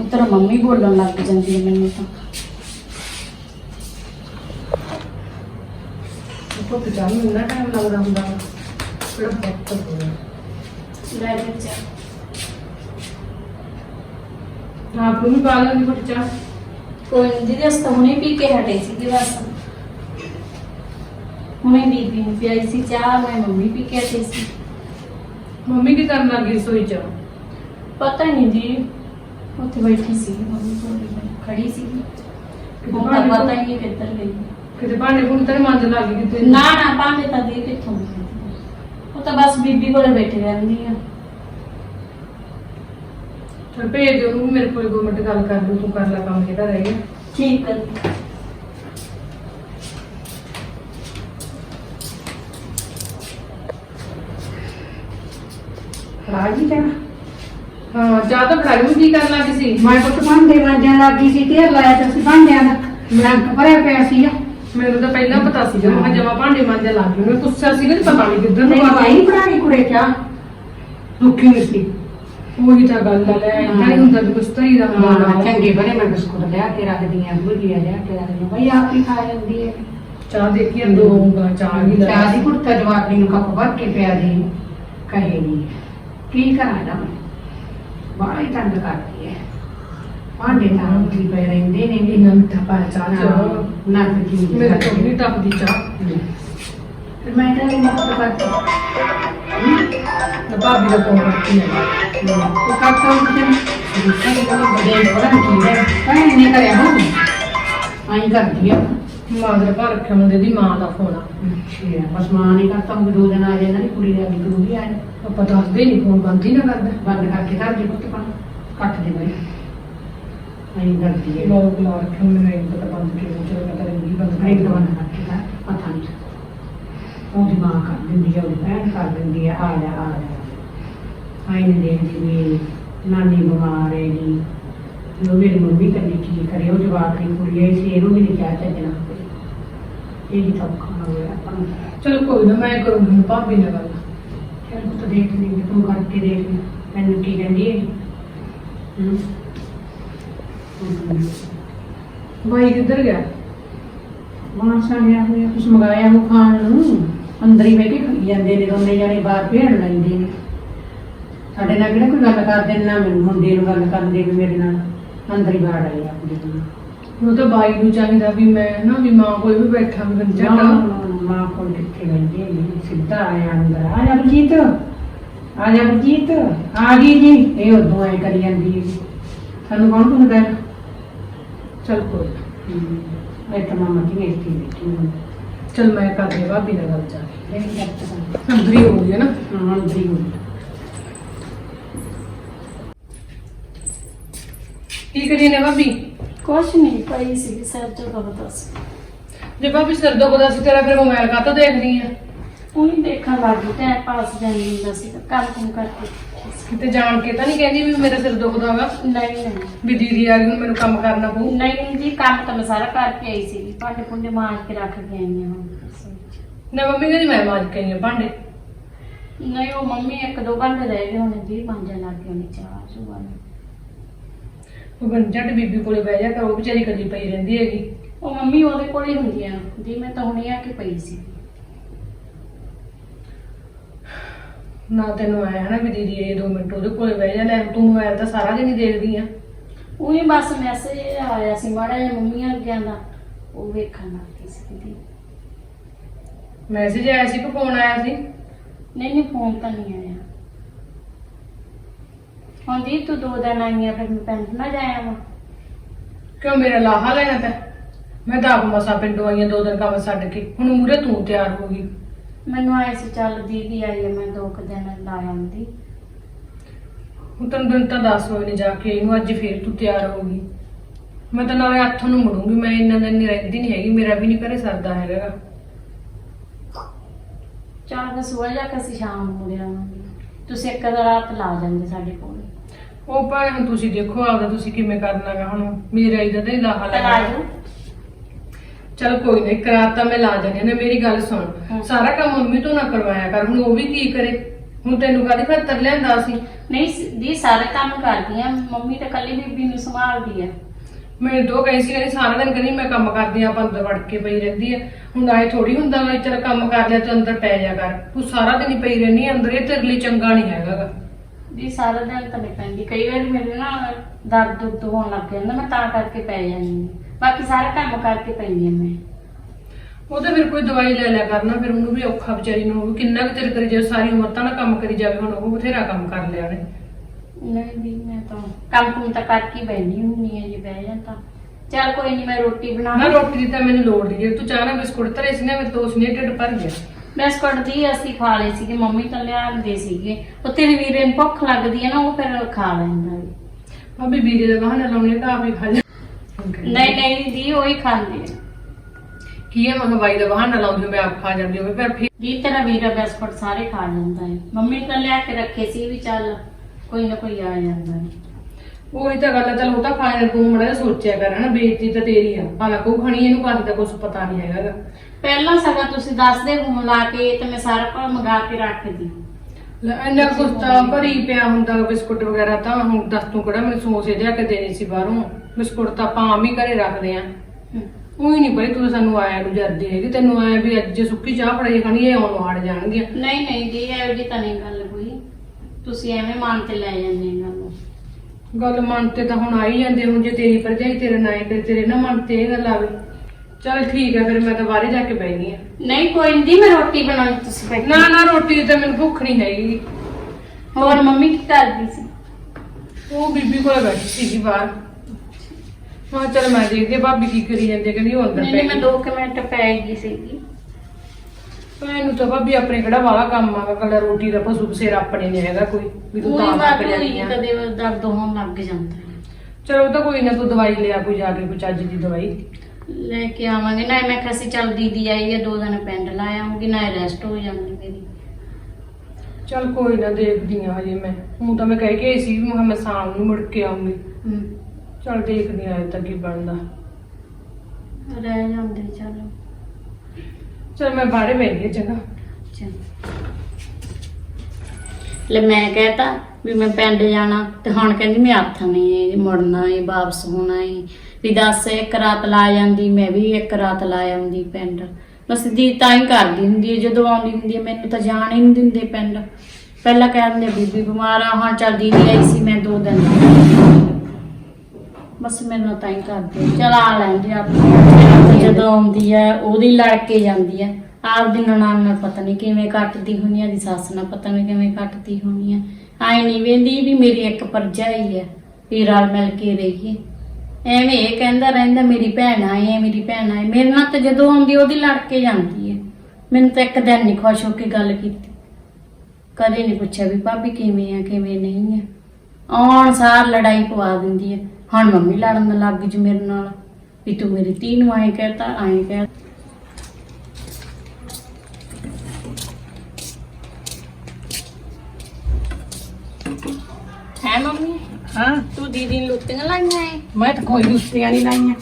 ਉਧਰ ਮੰਮੀ ਬੋਲਣ ਲੱਗ ਜਾਂਦੀ ਹੈ ਮੈਨੂੰ ਤਾਂ। ਪੁੱਤ ਚਾਹ ਨੂੰ ਇੰਨਾ ਟਾਈਮ ਲੱਗਦਾ ਹੁੰਦਾ। ਵਾ। ਕਿਹੜਾ ਵਕਤ ਹੋਇਆ ਲੈ ਦੇ ਚਾਹ ਆਪ ਨੂੰ ਵੀ ਪਾ ਲੈਂਦੀ ਚਾਹ। ਕੋਈ ਨਹੀਂ ਦੀਦੀ ਅਸ ਤਾਂ ਹੁਣੇ ਪੀ ਕੇ ਹਟੇ ਸੀ ਬਸ। ਹੁਣੇ ਬੀਬੀ ਨੂੰ ਪਿਆਈ ਸੀ ਚਾਹ ਮੈਂ ਮੰਮੀ ਪੀ ਕੇ ਹਟੇ ਸੀ। ਮੰਮੀ ਕੀ ਕਰਨ ਲੱਗੀ ਸੋਈ ਚ? ਪਤਾ ਨਹੀਂ ਜੀ ਉੱਥੇ ਬੈਠੀ ਸੀ ਮੰਮੀ ਕੋਲ ਖੜੀ ਸੀ ਹੁਣ ਤਾਂ ਪਤਾ ਨਹੀਂ ਕਿੱਧਰ ਗਈ। ਕਿਤੇ ਭਾਂਡੇ ਭੁੰਡੇ ਤਾਂ ਨੀ ਮਾਂਜਣ ਲੱਗ ਗਈ ਕਿਤੇ ਨਾ ਨਾ ਭਾਂਡੇ ਤਾਂ ਦੇ ਕਿੱਥੋਂ ਉਹ ਤਾਂ ਬਸ ਬੀਬੀ ਕੋਲੇ ਬੈਠੀ ਰਹਿੰਦੀ ਆ। ਚਲ ਭੇਜ ਦੇ ਉਹਨੂੰ ਮੇਰੇ ਕੋਲ ਦੋ ਮਿੰਟ ਗੱਲ ਕਰ ਲੂ ਤੂੰ ਕਰ ਲੈ ਕੰਮ ਜਿਹੜਾ ਰਹਿ ਗਿਆ। ਠੀਕ ਹੈ ਰਾਜੀ ਜਾਣਾ ਹਾਂ ਚਾਹ ਤਾਂ ਬਣਾ ਲਈ ਕੀ ਕਰਨ ਲੱਗੀ ਸੀ? ਮੈਂ ਪੁੱਤ ਭਾਂਡੇ ਮਾਂਜਣ ਲੱਗੀ ਸੀ ਤੇ ਲਾਇਆ ਤਾਂ ਸੀ ਭਾਂਡਿਆਂ ਦਾ। ਮੈਂ ਭਰਿਆ ਪਿਆ ਸੀ ਮੈਨੂੰ ਤਾਂ ਪਹਿਲਾਂ ਪਤਾ ਸੀ ਮੈਂ ਕਿਹਾ ਜਮਾ ਭਾਂਡੇ ਮਾਂਜਣ ਲੱਗ ਗਈ ਮੈਂ ਗੁੱਸਾ ਸੀ ਕਿ ਪਤਾ ਨਹੀਂ ਕਿੱਧਰ ਨੂੰ ਆ ਆਈ ਬਣਾਈ ਕੁੜੇ ਚਾਹ ਰੁਕੀ ਨਹੀਂ ਸੀ। ਉਹੀ ਤਾਂ ਗੱਲ ਲੈ ਇੰਨਾ ਹੀ ਹੁੰਦਾ ਵੀ ਕੁਛ ਧਰੀ ਦਾ ਹਾਂ। ਚੰਗੇ ਬਣੇ ਮੈਂ ਬਿਸਕੁਟ ਲਿਆ ਕੇ ਰੱਖਦੀ ਆ ਭੁਜੀਆ ਲਿਆ ਕੇ ਰੱਖਦੀ ਆ ਬਈ ਆਪ ਹੀ ਖਾ ਜਾਂਦੀ ਹੈ। ਚਾਹ ਦੇਖੀਏ ਦੋ ਉਂਗਲਾਂ ਚਾਹ ਵੀ ਲੈ ਚਾਹ ਦੀ ਕੁੜਤਾ ਜਵਾਕੜੀ ਨੂੰ ਕੱਪ ਭਰ ਕੇ ਪਿਆ ਦੇ ਕਹੇ ਨਹੀਂ ਕੀ ਕਰਾਂ ਮੈਂ? ਬਾਹਲਾ ਹੀ ਤੰਗ ਕਰਦੀ ਹੈ। ਭਾਂਡੇ ਤਾਂ ਉੱਠੀ ਪਏ ਰਹਿੰਦੇ ਨੇ ਵੀ ਇੰਨਾ ਮਿੱਠਾ ਪਾਇਆ ਚਾਹ ਚ ਨਾ ਕੁਝ ਮੇਰੇ ਤੋਂ ਨਹੀਂ ਟੱਪਦੀ ਚਾਹ। ਫਿਰ ਮੈਂ ਤਾਂ ਇਹ ਮੁਕਤ ਕਰਦੀ ਤੇ ਭਾਬੀ ਦਾ ਫੋਨ ਕਰਤੀ ਆ ਉਹ ਕਾਕਾ ਉੱਤੇ ਜਿੱਥੇ ਕਿ ਉਹ ਬੜੇ ਬੜਾ ਕੀ ਹੈ। ਕਾਹਨੇ ਨਹੀਂ ਕਰਿਆ ਹੋ ਆਈ ਕਰਦੀ ਆ। ਮਾਂ ਦੇ ਘਰ ਰੱਖੇ ਮੁੰਡੇ ਦੀ ਮਾਂ ਦਾ ਫੋਨ ਆ। ਬਸ ਮਾਂ ਨੇ ਕਰਤਾ ਉਹ ਦੋ ਦਿਨ ਆ ਜਾਂਦਾ ਨਹੀਂ ਕੁੜੀ ਦਾ ਵੀ ਤੂੰ ਵੀ ਆ। ਆਪਾਂ ਦੱਸਦੇ ਨਹੀਂ ਫੋਨ ਬੰਦ ਹੀ ਨਾ ਕਰਦਾ। ਬੰਦ ਕਰਕੇ ਧਰ ਦੇ ਪੁੱਤ ਪਾ। ਕੱਟ ਦੇ ਬਈ। ਆਈ ਕਰਦੀ ਹੈ ਲੋਕ ਲਾ ਰੱਖੇ ਮੈਨੂੰ ਇਹ ਪਤਾ ਬੰਦ ਕਿਉਂ ਚਲੋ ਮੈਂ ਕਰੇਂਗੀ ਬੰਦ ਨਹੀਂ ਤਾਂ ਬੰਦ ਕਰਕੇ ਧਰ ਪਤਾ ਨਹੀਂ ਉਹਦੀ ਮਾਂ ਕਰ ਦਿੰਦੀ ਹੈ ਉਹਦੀ ਭੈਣ ਕਰ ਦਿੰਦੀ ਹੈ ਆ ਜਾ ਆ ਜਾ। ਆਈ ਨਹੀਂ ਦੇਖਦੀ ਵੀ ਨਾਨੀ ਬਿਮਾਰ ਹੈ ਜੀ। ਜੋ ਮੇਰੀ ਮੰਮੀ ਕੱਲੀ ਕੀ ਕਰੇ ਉਹ ਜਵਾਬ ਦੀ ਕੁੜੀ ਹੈ ਸੀ ਇਹਨੂੰ ਵੀ ਨਹੀਂ ਕਿਹਾ ਚੱਜਣਾ। ਇਹ ਹੀ ਤਾਂ ਔਖਾ ਹੋ ਗਿਆ ਆਪਾਂ ਨੂੰ। ਚਲੋ ਕੋਈ ਨਾ ਮੈਂ ਕਰੂੰਗੀ ਭਾਬੀ ਨਾਲ ਗੱਲ। ਚਲ ਪੁੱਤ ਦੇਖ ਲਈ ਤੂੰ ਕਰਕੇ ਦੇਖ ਮੈਨੂੰ ਕੀ ਕਹਿੰਦੀ ਹੈ ਹੂੰ? ਭਾਈ ਕਿੱਧਰ ਗਿਆ? ਮਾਸਾ ਗਿਆ ਹੋਇਆ ਕੁਛ ਮੰਗਾਇਆ ਹੋ ਖਾਣ ਨੂੰ? ਅੰਦਰ ਹੀ ਬਹਿ ਕੇ ਖਾਈ ਜਾਂਦੇ ਨੇ ਦੋਨੇ ਜਾਣੇ ਬਾਹਰ ਭੇੜ ਲੈਂਦੇ ਨੇ। ਸਾਡੇ ਨਾਲ ਕਿਹੜਾ ਕੋਈ ਗੱਲ ਕਰਦੇ ਨੇ ਨਾ ਮੈਨੂੰ ਮੁੰਡੇ ਨੂੰ ਗੱਲ ਕਰਦੇ ਵੀ ਮੇਰੇ ਨਾਲ। ਅੰਦਰ ਹੀ ਬਾੜ ਆਏ ਆ ਕੁੜੀ ਨੂੰ ਉਹ ਤਾਂ ਬਾਈ ਨੂੰ ਚਾਹੀਦਾ ਵੀ ਮੈਂ ਨਾ ਵੀ ਮਾਂ ਕੋਲ ਵੀ ਬੈਠਾ ਮਾਂ ਝੱਟ। ਮਾਂ ਕੋਲ ਕਿੱਥੇ ਗਈ ਹੈ? ਸਿੱਧਾ ਆਇਆ ਅੰਦਰ। ਆ ਜਾ ਬਜੀਤ ਆ ਜਾ ਬਜੀਤ ਆ ਗਈ ਜੀ। ਇਹ ਉਦੋਂ ਐ ਕਰੀ ਜਾਂਦੀ ਹੈ। ਸਾਨੂੰ ਕੌਣ ਪੁੱਛਦਾ? ਹੈ ਚਲ ਕੋਈ ਨਾ। ਇਹ ਤਾਂ ਮਾਮਾ ਜੀ ਇੱਥੇ ਹੀ ਬੈਠੀ ਹਾਂ। ਚਲ ਮੈਂ ਕਰਦੀ ਭਾਬੀ ਨਾਲ ਗੱਲ ਜਾ ਕੇ। ਇਹ ਕਰਤਾ ਅੰਦਰ ਹੀ ਗਈ ਹੈ ਨਾ। ਹਾਂ ਹੋਈ ਕੀ ਕਰੀ ਨੇ ਭਾਬੀ? ਕੁਛ ਨਹੀਂ ਪਈ ਸੀ ਸਿਰ ਤੋਂ ਦਰਦ ਸੀ ਜੇ ਭਾਬੀ ਸਿਰ ਦੁਖਦਾ ਸੀ ਤੇਰਾ ਫਿਰ ਮੋਬਾਈਲ ਕਾਹਤੋਂ ਦੇਖਦੀ ਆ? ਉਹੀ ਦੇਖਣ ਲੱਗ ਟਾਈਮ ਪਾਸ ਜਾਂਦੀ ਹੁੰਦਾ ਸੀ ਕੰਮ ਕੁਮ ਕਰਕੇ। ਕਿਤੇ ਜਾਣ ਕੇ ਤਾਂ ਨਹੀਂ ਕਹਿੰਦੀ ਵੀ ਮੇਰਾ ਸਿਰ ਦੁਖਦਾ ਵਾ। ਨਹੀਂ ਨਹੀਂ। ਵੀ ਦੀਦੀ ਆ ਗਈ ਹੁਣ ਮੈਨੂੰ ਕੰਮ ਕਰਨਾ ਪਊ। ਨਹੀਂ ਨਹੀਂ ਜੀ ਕੰਮ ਤਾਂ ਮੈਂ ਸਾਰਾ ਕਰਕੇ ਆਈ ਸੀ ਭਾਂਡੇ ਭੁੰਡੇ ਮਾਂਜ ਕੇ ਰੱਖ ਕੇ ਆਈ ਹਾਂ। ਨਾ ਮੰਮੀ ਕਹਿੰਦੀ ਮੈਂ ਮਾਜ ਕੇ ਆਈ ਆ ਭਾਂਡੇ। ਨਹੀਂ ਉਹ ਮੰਮੀ ਇੱਕ ਦੋ ਘੰਟੇ ਰਹਿ ਗਏ ਹੁਣ ਜੀ ਮਾਂਜਣ ਲੱਗ ਗਏ ਉਹਨੇ ਚਾਹ ਸੁਬਾਹ ਨੂੰ ਉਹ ਬੰਜਟ ਬੀਬੀ ਕੋਲੇ ਬਹਿ ਜਾ ਕਰ ਉਹ ਵਿਚਾਰੀ ਕੱਲੀ ਪਈ ਰਹਿੰਦੀ ਹੈਗੀ। ਉਹ ਮੰਮੀ ਉਹਦੇ ਕੋਲ ਹੀ ਹੁੰਦੀ ਆ ਜੀ ਮੈਂ ਤਾਂ ਹੁਣੇ ਆ ਕੇ ਪਈ ਸੀ। ਨਾ ਤੈਨੂੰ ਆਇਆ ਹਨਾ ਵੀ ਦੀਦੀ ਇਹ 2 ਮਿੰਟ ਉਹਦੇ ਕੋਲੇ ਬਹਿ ਜਾ ਲੈ ਤੂੰ ਮੋਬਾਈਲ ਤਾਂ ਸਾਰਾ ਦਿਨ ਹੀ ਦੇਖਦੀ ਆ। ਉਹੀ ਬਸ ਮੈਸੇਜ ਆਇਆ ਸੀ ਮਾੜਾ ਜਿਹਾ ਮੰਮੀ ਅੱਗਿਆਂ ਦਾ। ਉਹ ਵੇਖਣ ਲੱਗ ਸੀ ਦੀਦੀ। ਮੈਸੇਜ ਆਇਆ ਸੀ ਕਿ ਫੋਨ ਆਇਆ ਸੀ? ਨਹੀਂ ਨਹੀਂ ਫੋਨ ਤਾਂ ਨਹੀਂ ਆਇਆ। ਹੁਣ ਜੀ ਤੂੰ ਦੋ ਦਿਨ ਆਈ ਆ ਫਿਰ ਮੈਂ ਪਿੰਡ ਨਾ ਜਾਇਆ ਵਾ। ਕਿਉਂ ਮੇਰਾ ਲਾਹਾ ਲੈਣਾ ਤਾਂ? ਮੈਂ ਤਾਂ ਆਪ ਮਸਾ ਪਿੰਡੋਂ ਆਈ ਆ ਦੋ ਦਿਨ ਕੰਮ ਛੱਡ ਕੇ। ਹੁਣ ਮੂਰੇ ਤੂੰ ਤਿਆਰ ਹੋ ਗਈ। ਮੈਨੂੰ ਆਏ ਸੀ ਚੱਲ ਦੀਦੀ ਆਈ ਆ ਮੈਂ ਦੋ ਕੁ ਦਿਨ ਲਾ ਆਉਂਦੀ। ਹੁਣ ਤੈਨੂੰ ਦਿਨ ਤਾਂ ਦੱਸ ਹੋਏ ਨੇ ਜਾ ਕੇ ਇਹਨੂੰ ਅੱਜ ਫੇਰ ਤੂੰ ਤਿਆਰ ਹੋ ਗਈ ਮੈਂ ਤਾਂ ਨਾਲੇ ਹੱਥ ਨੂੰ ਮੁੜੂੰਗੀ ਮੈਂ ਇੰਨਾ ਦਿਨ ਨਹੀਂ ਰਹਿੰਦੀ ਨਹੀਂ ਹੈਗੀ ਮੇਰਾ ਵੀ ਨਹੀਂ ਘਰੇ ਸਰਦਾ ਹੈਗਾ। ਚਾਰ ਦਾ ਸਵੇਰ ਜਾ ਕੇ ਅਸੀਂ ਸ਼ਾਮ ਨੂੰ ਮੁੜ ਆਵਾਂਗੇ। ਤੁਸੀਂ ਇੱਕ ਰਾਤ ਲਾ ਜਾਂਦੇ ਸਾਡੇ ਕੋਲ। ਉਹ ਭਾਵੇਂ ਹੁਣ ਤੁਸੀਂ ਦੇਖੋ ਆਪਦਾ ਤੁਸੀਂ ਕਿਵੇਂ ਕਰਨਾਗਾ ਹੁਣ ਮੇਰਾ ਇਹਦਾ ਤਾਂ ਹੀ ਲਾਹਾ ਲੈਣਾ ਜਾਓ। ਚਲ ਕੋਈ ਨਹੀਂ ਕਰਾਰ ਤਾਂ ਮੈਂ ਲਾ ਆ ਨਾ ਮੇਰੀ ਗੱਲ ਸੁਣ। ਸਾਰਾ ਕੰਮ ਮੰਮੀ ਤੋਂ ਨਾ ਕਰਵਾਇਆ ਕਰ ਹੁਣ ਉਹ ਵੀ ਕੀ ਕਰੇ? ਹੁਣ ਤੈਨੂੰ ਕਾਹਦੀ ਖਾਤਰ ਲਿਆਂਦਾ ਸੀ ਨਹੀਂ ਸ- ਦੀ ਸਾਰੇ ਕੰਮ ਕਰਦੀ ਆ ਮੰਮੀ ਤਾਂ ਕੱਲੀ ਬੀਬੀ ਨੂੰ ਸੰਭਾਲਦੀ ਆ। ਮੈਨੂੰ ਦੋ ਕਹੀ ਸੀ ਕਹਿੰਦੀ ਸਾਰਾ ਦਿਨ ਕਹਿੰਦੀ ਮੈਂ ਕੰਮ ਕਰਦੀ ਆ ਅੰਦਰ ਵੜ ਕੇ ਪਈ ਰਹਿੰਦੀ ਆ। ਹੁਣ ਆਏ ਥੋੜੀ ਹੁੰਦਾ ਵਾ ਚਲ ਕੰਮ ਕਰ ਲਿਆ ਤੇ ਅੰਦਰ ਪੈ ਜਾ ਕਰ। ਤੂੰ ਸਾਰਾ ਦਿਨ ਹੀ ਪਈ ਰਹਿੰਦੀ ਆ ਅੰਦਰ ਇਹ ਤੇਰੇ ਲਈ ਚੰਗਾ ਨਹੀਂ ਹੈਗਾ ਗਾ। ਦੀ ਸਾਰਾ ਦਿਨ ਤਾਂ ਨਹੀਂ ਪੈਂਦੀ ਕਈ ਵਾਰੀ ਮੇਰੇ ਨਾ ਦਰਦ ਦੁਰਦ ਹੋਣ ਲੱਗ ਜਾਂਦਾ ਮੈਂ ਤਾਂ ਕਰਕੇ ਪੈ ਜਾਂਦੀ ਹਾਂ। ਬਾਕੀ ਸਾਰੇ ਕੰਮ ਕਰਕੇ ਪੈਂਦੀ ਆ ਮੈਂ। ਉਹ ਤਾਂ ਫਿਰ ਕੋਈ ਦਵਾਈ ਲੈ ਲਿਆ ਕਰਨਾ ਫਿਰ ਉਹਨੂੰ ਵੀ ਔਖਾ ਵਿਚਾਰੀ ਨੂੰ ਉਹ ਕਿੰਨਾ ਕੁ ਚਿਰ ਕਰੀ ਜਾਵੇ ਸਾਰੀ ਉਮਰ ਤਾਂ ਨਾ ਕੰਮ ਕਰੀ ਜਾਵੇ ਹੁਣ ਉਹ ਬਥੇਰਾ ਕੰਮ ਕਰ ਲਿਆ ਨੇ ਨਹੀਂ ਦੀ ਮੈਂ ਤਾਂ ਕੰਮ ਕੁਮ ਤਾਂ ਕਰਕੇ ਹੀ ਬੈਠੀ ਹੁੰਨੀ ਆ ਜੇ ਬਹਿ ਜਾਂ ਤਾਂ। ਚੱਲ ਕੋਈ ਨਹੀਂ ਮੈਂ ਰੋਟੀ ਬਣਾ ਨਾ ਰੋਟੀ ਦੀ ਤਾਂ ਮੈਨੂੰ ਲੋੜ ਨਹੀਂ ਜੇ ਤੂੰ ਚਾਹ ਨਾ ਬਿਸਕੁਟ ਧਰੇ ਸੀ ਨਾ ਮੇਰੇ ਦੋਸਤ ਨੇ ਢਿੱਡ ਭਰ ਗਿਆ। ਬਿਸਕੁਟ ਦੀ ਅਸੀਂ ਖਾ ਲਏ ਸੀਗੇ ਮੰਮੀ ਤਾਂ ਲਿਆਂਦੇ ਸੀਗੇ। ਉਹ ਤੇਰੇ ਵੀਰੇ ਨੂੰ ਭੁੱਖ ਲੱਗਦੀ ਹੈ ਨਾ ਉਹ ਫਿਰ ਖਾ ਲੈਂਦਾ ਵੀ। ਭਾਬੀ ਵੀਰੇ ਦਾ ਬਹਾਨਾ ਲਾਉਣੇ ਤਾਂ ਆਪ ਹੀ ਖਾ ਜਾ। ਨਹੀਂ ਨਹੀਂ ਦੀ ਉਹ ਹੀ ਖਾਂਦੇ ਆ। ਕੀ ਹੈ ਮੈਂ ਦਾ ਬਹਾਨਾ ਲਾਉਂਦੀ ਮੈਂ ਆਪ ਖਾ ਜਾਂਦੀ ਹੋਵੇ ਪਰ ਫਿਰ ਦੀ ਤੇਰਾ ਵੀਰਾ ਬਿਸਕੁਟ ਸਾਰੇ ਖਾ ਜਾਂਦਾ ਹੈ। ਮੰਮੀ ਤਾਂ ਲਿਆ ਕੇ ਰੱਖੇ ਸੀ ਵੀ ਚੱਲ ਕੋਈ ਨਾ ਕੋਈ ਆ ਜਾਂਦਾ ਹੈ। ਉਹੀ ਤਾਂ ਗੱਲ ਹੈ ਚਲ ਉਹ ਤਾਂ ਖਾਣੇ ਤੂੰ ਮੜਾ ਸੋਚਿਆ ਕਰ ਹਨਾ ਬੇਇੱਜ਼ਤੀ ਤਾਂ ਤੇਰੀ ਆ। ਭਾਲਾ ਕੋ ਖਣੀ ਇਹਨੂੰ ਕਾਹਦੀ ਦਾ ਕੁਝ ਪਤਾ ਨਹੀਂ ਹੈਗਾ ਗਾ। ਪਹਿਲਾਂ ਸਗਾ ਤੁਸੀਂ ਦੱਸਦੇ ਫੋਨ ਲਾ ਕੇ ਤੇ ਮੈਂ ਸਾਰਾ ਕੁਝ ਮੰਗਾ ਕੇ ਰੱਖਦੀ। ਲੈ ਇੰਨਾ ਕੁਛ ਤਾਂ ਭਰੀ ਪਿਆ ਹੁੰਦਾ ਗਾ ਬਿਸਕੁਟ ਵਗੈਰਾ ਤਾਂ। ਹੁਣ ਦੱਸ ਤੂੰ ਕਿਹੜਾ ਮੈਨੂੰ ਸਮੋਸੇ ਲਿਆ ਕੇ ਦੇਣੇ ਸੀ ਬਾਹਰੋਂ। ਬਿਸਕੁਟ ਤਾਂ ਆਪਾਂ ਆਮ ਹੀ ਘਰੇ ਰੱਖਦੇ ਆ। ਉਹੀ ਨਹੀਂ ਬਈ ਤੂੰ ਸਾਨੂੰ ਆਇਆ ਨੂੰ ਜਰਦੀ ਹੈਗੀ ਤੈਨੂੰ ਆਇਆ ਵੀ ਅੱਜ ਸੁੱਕੀ ਚਾਹ ਫੜਾਈ ਖਾਣੀ ਇਹ ਆਉਣ ਹਟ ਜਾਣਗੇ ਨਹੀਂ ਨਹੀਂ ਜੀ ਇਹੋ ਜੀ ਤਾਂ ਨਹੀਂ ਗੱਲ ਕੋਈ। ਤੁਸੀਂ ਐਵੇਂ ਮੰਨ ਤੇ ਲੈ ਜਾਂਦੇ ਗੱਲ। ਨੂੰ ਗੱਲ ਮਨ ਤੇ ਤਾਂ ਹੁਣ ਆਈ ਜਾਂਦੇ ਹੁਣ ਜੇ ਤੇਰੀ ਭਰਜਾਈ ਤੇਰੇ ਨਾਲ ਕਰੇ ਤੇਰੇ ਨਾ ਮਨ ਤੇ ਇਹ ਗੱਲ ਆਵੇ। ਚਲ ਠੀਕ ਹੈ ਫਿਰ ਮੈਂ ਤਾਂ ਬਾਹਰੇ ਜਾ ਕੇ ਗਈ ਆ ਨਹੀਂ ਕੋਈ ਨਹੀਂ ਮੈਂ ਰੋਟੀ ਬਣਾਉਣੀ ਤੁਸੀਂ ਬੈਠੋ ਨਾ ਨਾ ਰੋਟੀ ਦੀ ਤਾਂ ਮੈਨੂੰ ਭੁੱਖ ਨਹੀਂ ਹੈਗੀ। ਹੋਰ ਮੰਮੀ ਕੀ ਕਰਦੀ ਸੀ? ਉਹ ਬੀਬੀ ਕੋਲ ਬੈਠੀ ਸੀਗੀ ਬਾਹਰ। ਮੈਂ ਚਲ ਮੈਂ ਦੇਖਦੀ ਹਾਂ ਭਾਬੀ ਕੀ ਕਰੀ ਜਾਂਦੀ ਹੈ, ਕਹਿੰਦੀ ਉਹ ਅੰਦਰ ਨਹੀਂ ਪੈ ਨਹੀਂ ਮੈਂ ਗਈ। 2 ਮਿੰਟ ਪੈ ਗਈ ਸੀਗੀ। ਮੈਨੂੰ ਤਾਂ ਭਾਬੀ ਆਪਣੇ ਕਿਹੜਾ ਵਾਲਾ ਕੰਮ ਆ ਕੱਲਾ ਰੋਟੀ ਦਾ ਪਸ਼ੂ ਬਸੇਰਾ ਆਪਣੇ ਨਹੀਂ ਹੈਗਾ ਕੋਈ ਵੀ ਤੂੰ ਉਹੀ ਤਾਂ ਬਾਤ ਥੱਕ ਜਾਂਦੀ ਹੋਈ ਆ। ਕਦੇ ਦਰਦ ਹੋਣ ਲੱਗ ਜਾਂਦਾ। ਹੈ ਚਲੋ ਉਹ ਤਾਂ ਕੋਈ ਨਾ ਤੂੰ ਦਵਾਈ ਲਿਆ ਕੋਈ ਜਾ ਕੇ ਕੋਈ ਚੱਜ ਦੀ ਦਵਾਈ। ਲੈ ਕੇ ਆਵਾਂਗੇ ਨਾ ਮੈਂ ਕਿਹਾ ਸੀ ਚੱਲ ਦੀਦੀ ਆਈ ਹੈ ਦੋ ਦਿਨ ਪਿੰਡ ਲਾ ਆਉਂਗੀ ਨਾ ਰੈਸਟ ਹੋ ਜਾਂਦੀ ਮੇਰੀ। ਚਲ ਕੋਈ ਨਾ ਦੇਖਦੀ ਆ ਹਜੇ ਮੈਂ। ਹੁਣ ਤਾਂ ਮੈਂ ਕਹਿ ਕੇ ਆਈ ਸੀ ਵੀ ਮੈਂ ਕਿਹਾ ਮੈਂ ਸ਼ਾਮ ਨੂੰ ਮੁੜ ਕੇ ਆਉਂਗੀ। ਹਮ, ਚਲ ਦੇਖਦੀ ਆ ਤੱਕ ਕੀ ਬਣਦਾ। ਰਹਿ ਜਾਂਦੇ ਚਲੋ। ਚਲ ਮੈਂ ਬਾਹਰੇ ਬੈਠ ਗਈ ਚੰਗਾ। ਲੈ ਮੈਂ ਕਹਤਾ ਵੀ ਮੈਂ ਪਿੰਡ ਜਾਣਾ ਤੇ ਹੁਣ ਕਹਿੰਦੀ ਮੈਂ ਹੱਥ ਨਹੀਂ ਮੁੜਨਾ ਏ ਵਾਪਸ ਹੋਣਾ ਏ। ਵੀ ਦੱਸ ਇੱਕ ਰਾਤ ਲਾ ਜਾਂਦੀ ਮੈਂ ਵੀ ਇੱਕ ਰਾਤ ਲਾ ਆਉਂਦੀ ਪਿੰਡ। ਬਸ ਦੀ ਤਾਂ ਹੀ ਕਰਦੀ ਹੁੰਦੀ ਹੈ ਜਦੋਂ ਆਉਂਦੀ ਹੁੰਦੀ ਹੈ ਮੈਨੂੰ ਤਾਂ ਜਾਣ ਹੀ ਨਹੀਂ ਦਿੰਦੇ ਪਿੰਡ। ਪਹਿਲਾਂ ਕਹਿ ਦਿੰਦੇ ਬੀਬੀ ਬਿਮਾਰ ਆ ਹਾਂ ਚੱਲ ਦੀਦੀ ਆਈ ਸੀ ਮੈਂ ਦੋ ਦਿਨ। ਲਾ। ਬਸ ਮੈਨੂੰ ਤਾਂ ਹੀ ਕਰਦੇ ਚਲ ਆ ਲੈਂਦੇ ਆਪ ਤੇ ਜਦੋਂ ਆਉਂਦੀ ਹੈ ਉਹਦੀ ਲੜ ਕੇ ਜਾਂਦੀ ਹੈ ਆਪਦੀ ਨਨਾਣ ਨਾਲ ਪਤਾ ਨਹੀਂ ਕਿਵੇਂ ਕੱਟਦੀ ਹੋਣੀ ਆ ਦੀ ਸੱਸ ਨਾਲ ਪਤਾ ਨਹੀਂ ਕਿਵੇਂ ਕੱਟਦੀ ਹੋਣੀ ਆ। ਆਈ ਨਹੀਂ ਵੇਂਦੀ ਵੀ ਮੇਰੀ ਇੱਕ ਪਰਜਾਈ ਹੈ ਵੀ ਰਲ ਮਿਲ ਕੇ ਰਹੀਏ। ਐਵੇਂ ਇਹ ਕਹਿੰਦਾ ਰਹਿੰਦਾ, ਮੇਰੀ ਭੈਣ ਆਈ ਹੈ ਮੇਰੀ ਭੈਣ ਆਈ ਮੇਰੇ ਨਾਲ ਤਾਂ ਜਦੋਂ ਆਉਂਦੀ, ਉਹਦੀ ਲੜ ਕੇ ਜਾਂਦੀ ਹੈ ਮੈਨੂੰ ਤਾਂ ਇੱਕ ਦਿਨ ਨਹੀਂ ਖੁਸ਼ ਹੋ ਕੇ ਗੱਲ ਕੀਤੀ। ਕਦੇ ਨਹੀਂ ਪੁੱਛਿਆ ਵੀ ਭਾਬੀ ਕਿਵੇਂ ਆ, ਕਿਵੇਂ ਨਹੀਂ ਆ। ਆਉਣ ਸਾਰ ਲੜਾਈ ਪਵਾ ਦਿੰਦੀ ਹੈ ਹੁਣ ਮੰਮੀ ਲੜਨ ਲੱਗ ਗਈ ਜੀ ਮੇਰੇ ਨਾਲ। ਵੀ ਤੂੰ ਮੇਰੀ ਧੀ ਨੂੰ ਆਏ ਕਹਤਾ ਆਏ ਕਹਿ। ਹੈ ਮੰਮੀ? ਹਾਂ। ਤੂੰ ਦੀਦੀ ਨੂੰ ਲੁੱਟੀਆਂ ਲਾਈਆਂ ਏ ਮੈਂ ਤਾਂ ਕੋਈ ਲੁੱਟੀਆਂ ਨਹੀਂ ਲਾਈਆਂ।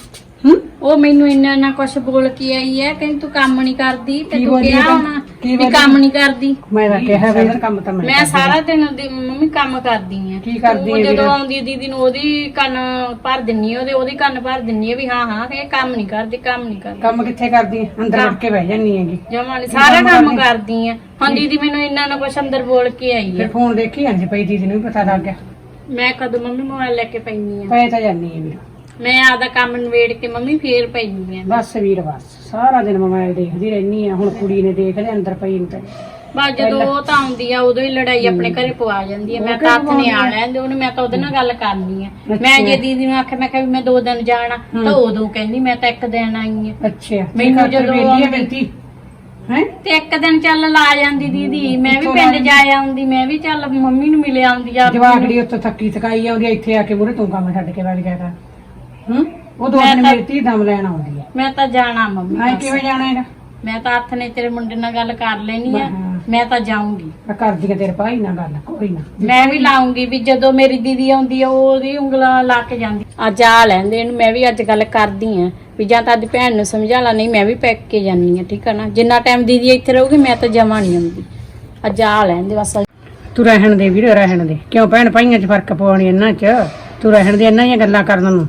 ਹੂੰ? ਉਹ ਮੈਨੂੰ ਇੰਨਾ ਨਾ ਕੁਛ ਬੋਲ ਕੇ ਆਈ ਹੈ ਕਹਿੰਦੀ ਤੂੰ ਕੰਮ ਨਹੀਂ ਕਰਦੀ ਤੇ ਕੀ ਤੂੰ ਬੋਲੀ ਕਿਹਾ ਤਾਂ? ਹੋਣਾ। ਕੀ ਵੀ ਬੋਲੀ? ਕੰਮ ਨਹੀਂ ਕਰਦੀ। ਮੈਂ ਤਾਂ ਕਿਹਾ ਵੀ ਇਹਦਾ ਕੰਮ ਤਾਂ ਮੈਂ ਮੈਂ ਕਰਦੀ ਸਾਰਾ ਦਿਨ ਦੀ ਮੰਮੀ ਕੰਮ ਕਰਦੀ ਆ। ਕੀ ਆਂ ਜਦੋਂ? ਆਉਂਦੀ ਆ ਦੀਦੀ ਨੂੰ ਉਹਦੀ ਕੰਨ ਭਰ ਦਿੰਨੀ ਆ ਉਹਦੇ ਉਹਦੀ ਕੰਨ ਭਰ ਦਿੰਨੀ ਆ ਵੀ ਹਾਂ ਹਾਂ ਇਹ ਕੰਮ ਨਹੀਂ ਕਰਦੀ ਕੰਮ ਨਹੀਂ ਕਰਦੀ। ਕੰਮ ਕਿੱਥੇ ਕਰਦੀ ਆਂ? ਅੰਦਰ ਵੜ ਕੇ ਬਹਿ ਜਾਨੀ ਹੈਗੀ। ਜਮਾ ਨੀ ਕੀ ਸਾਰਾ ਕੰਮ ਕੰਮ ਕਰਦੀ? ਕਰਦੀ ਆ। ਹੁਣ ਦੀਦੀ ਮੈਨੂੰ ਇੰਨਾ ਨਾ ਕੁਛ ਅੰਦਰ ਬੋਲ ਕੇ ਆਈ ਫਿਰ ਆ ਫੋਨ ਦੇਖੀ ਆਂ ਜੀ ਪਈ ਦੀਦੀ ਨੂੰ ਵੀ ਪਤਾ ਲੱਗ ਗਿਆ। ਮੈਂ ਕਦੋਂ ਮੰਮੀ ਮੋਬਾਈਲ ਲੈ ਕੇ ਪੈਣੀ ਆ। ਪਏ ਤਾਂ ਜਾਨੀ ਵੀਰ। ਮੈਂ ਆਦਾ ਕੰਮ ਨਵੇੜ ਕੇ ਮੰਮੀ ਫੇਰ ਪੈਣੀ ਆ। ਬਸ ਵੀਰ ਬਸ। ਸਾਰਾ ਦਿਨ ਮੋਬਾਈਲ ਦੇਖਦੀ ਰਹਿਨੀ ਆ। ਹੁਣ ਕੁੜੀ ਨੇ ਦੇਖ ਲਿਆ ਅੰਦਰ ਪਈ ਨੂੰ ਤੇ। ਬਸ ਜਦੋਂ ਉਹ ਤਾਂ ਆਉਂਦੀ ਆ ਉਦੋਂ ਹੀ ਲੜਾਈ ਆਪਣੇ ਘਰੇ ਪਵਾ ਜਾਂਦੀ ਆ। ਮੈਂ ਤਾਂ ਹੱਥ ਨਹੀਂ ਆ ਆ? ਲੈਂਦੇ ਉਹਨੂੰ ਮੈਂ ਤਾਂ ਉਹਦੇ ਨਾਲ ਗੱਲ ਕਰਨੀ ਆ। ਮੈਂ। ਜੇ ਦੀਦੀ ਨੂੰ ਆਖਿਆ ਮੈਂ ਕਿਹਾ ਵੀ ਮੈਂ ਦੋ ਦਿਨ ਜਾਣਾ ਤਾਂ। ਉਦੋਂ ਕਹਿੰਦੀ ਮੈਂ ਤਾਂ ਇੱਕ ਦਿਨ ਆਈ ਆ। ਅੱਛਾ। ਮੈਨੂੰ ਜਦੋਂ ਵੇਲੀ ਆਉਂਦੀ- ਬੇਟੀ? ਹੈ? ਤੇ ਇੱਕ ਦਿਨ ਚੱਲ ਲਾ ਜਾਂਦੀ ਦੀਦੀ। ਮੈਂ ਵੀ ਪਿੰਡ ਜਾ ਆਉਂਦੀ ਮੈਂ ਵੀ ਚੱਲ ਮੰਮੀ ਨੂੰ ਮਿਲ ਆਉਂਦੀ ਆ। ਜਵਾਕੜੀ ਉੱਤੋਂ ਥੱਕੀ ਥਕਾਈ ਆਉਂਦੀ ਆ, ਇੱਥੇ ਆ ਕੇ ਮੂਰੇ ਤੂੰ ਕੰਮ ਛੱਡ ਕੇ ਵਗ ਕਰ ਹੂੰ? ਉਹ ਦੋ ਮੈਂ ਦਿਨ ਤਾਂ- ਮੇਰੀ ਧੀ ਦਮ ਲੈਣ ਆਉਂਦੀ ਹੈ ਮੈਂ ਤਾਂ ਜਾਣਾ ਮੰਮੀ ਹਾਂ ਬਸ। ਕਿਵੇਂ ਜਾਣਾ ਹੈਗਾ? ਮੈਂ ਤਾਂ ਹੱਥ ਨੇ ਤੇਰੇ ਮੁੰਡੇ ਨਾਲ ਗੱਲ ਕਰ ਲੈਣੀ ਆ। ਹਾਂ। ਮੈਂ ਤਾਂ ਜਾਊਂਗੀ। ਮੈਂ ਕਰਦੀ ਆ ਤੇਰੇ ਭਾਈ ਨਾਲ ਗੱਲ ਕੋਈ ਨਾ। ਮੈਂ ਵੀ ਲਾਉਂਗੀ ਵੀ ਜਦੋਂ ਮੇਰੀ ਦੀਦੀ ਆਉਂਦੀ ਆ ਉਹ ਉਹਦੀ ਉਂਗਲਾਂ ਲਾ ਕੇ ਜਾਂਦੀ। ਅੱਜ ਆ ਲੈਂਦੇ ਇਹਨੂੰ ਮੈਂ ਵੀ ਅੱਜ ਗੱਲ ਕਰਦੀ ਆ ਵੀ ਜਾਂ ਤਾਂ ਅੱਜ ਭੈਣ ਨੂੰ ਸਮਝਾ ਲਾ ਨਹੀਂ ਮੈਂ ਵੀ ਪੈਕ ਕੇ ਜਾਨੀ ਆ ਠੀਕ ਆ ਨਾ? ਜਿੰਨਾ ਟਾਈਮ ਦੀਦੀ ਇੱਥੇ ਰਹੂਗੀ ਮੈਂ ਤਾਂ ਜਮਾ ਨਹੀਂ ਆਉਂਦੀ ਅੱਜ ਆ ਲੈਂਦੇ ਬਸ। ਤੂੰ ਰਹਿਣ ਦੇ ਵੀਰ ਰਹਿਣ ਦੇ। ਕਿਉਂ ਭੈਣ ਭਾਈਆਂ 'ਚ ਫ਼ਰਕ ਪਵਾਉਣੀ ਇਹਨਾਂ 'ਚ? ਤੂੰ ਰਹਿਣ ਦੇ ਇਹਨਾਂ ਦੀਆਂ ਗੱਲਾਂ ਕਰਨ ਨੂੰ।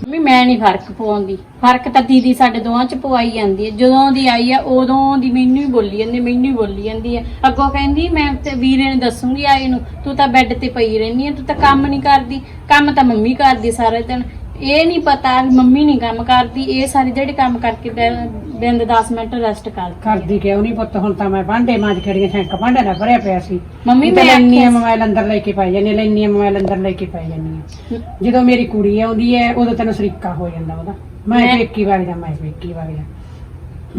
ਮੰਮੀ ਮੈਂ ਨਹੀਂ ਫ਼ਰਕ ਪਵਾਉਂਦੀ ਫ਼ਰਕ ਤਾਂ ਦੀਦੀ ਸਾਡੇ ਦੋਵਾਂ ਚ ਪਵਾਈ ਜਾਂਦੀ ਹੈ। ਜਦੋਂ ਦੀ ਆਈ ਆ, ਉਦੋਂ ਦੀ ਮੈਨੂੰ ਹੀ ਬੋਲੀ ਜਾਂਦੀ ਮੈਨੂੰ ਹੀ ਬੋਲੀ ਜਾਂਦੀ ਹੈ। ਅੱਗੋਂ ਕਹਿੰਦੀ, ਮੈਂ ਤੇ ਵੀਰੇ ਨੂੰ ਦੱਸੂਗੀ ਆਏ ਨੂੰ, ਤੂੰ ਤਾਂ ਬੈੱਡ ਤੇ ਪਈ ਰਹਿੰਦੀ ਹੈ, ਤੂੰ ਤਾਂ ਕੰਮ ਨਹੀਂ ਕਰਦੀ, ਕੰਮ ਤਾਂ ਮੰਮੀ ਕਰਦੀ ਸਾਰੇ ਦਿਨ। ਇਹ ਨਹੀਂ ਪਤਾ ਮੰਮੀ ਨਹੀਂ ਕੰਮ ਕਰਦੀ ਇਹ ਸਾਰੇ ਜਿਹੜੇ ਕੰਮ ਕਰਕੇ ਬੈ- ਬਿੰਦ 10 ਮਿੰਟ ਰੈਸਟ ਕਰਦੀ ਹੈ। ਕਰਦੀ ਕਿਉਂ ਨਹੀਂ ਪੁੱਤ? ਹੁਣ ਤਾਂ ਮੈਂ ਭਾਂਡੇ ਮਾਂਜ ਖੜੀਆਂ ਸ਼ੈਂਕ ਭਾਂਡੇ ਨਾਲ ਭਰਿਆ ਪਿਆ ਸੀ। ਮੰਮੀ ਮੈਂ ਲੈਣੀ ਆ ਆਖਿਆ ਮੋਬਾਈਲ ਅੰਦਰ ਲੈ ਕੇ ਪਾਈ ਜਾਂਦੀ ਲੈਣੀ ਆ ਮੋਬਾਈਲ ਅੰਦਰ ਲੈ ਕੇ ਪਾਈ ਜਾਂਦੀ ਆ ਜਦੋਂ ਮੇਰੀ ਕੁੜੀ ਆਉਂਦੀ ਹੈ ਉਦੋਂ ਤੈਨੂੰ ਸਰੀਕਾ ਹੋ ਜਾਂਦਾ ਉਹਦਾ। ਮੈਂ ਮੈਂ- ਪੇਕੀ ਵਗ ਜਾ ਮੈਂ ਪੇਕੀ ਵਗ ਜਾ।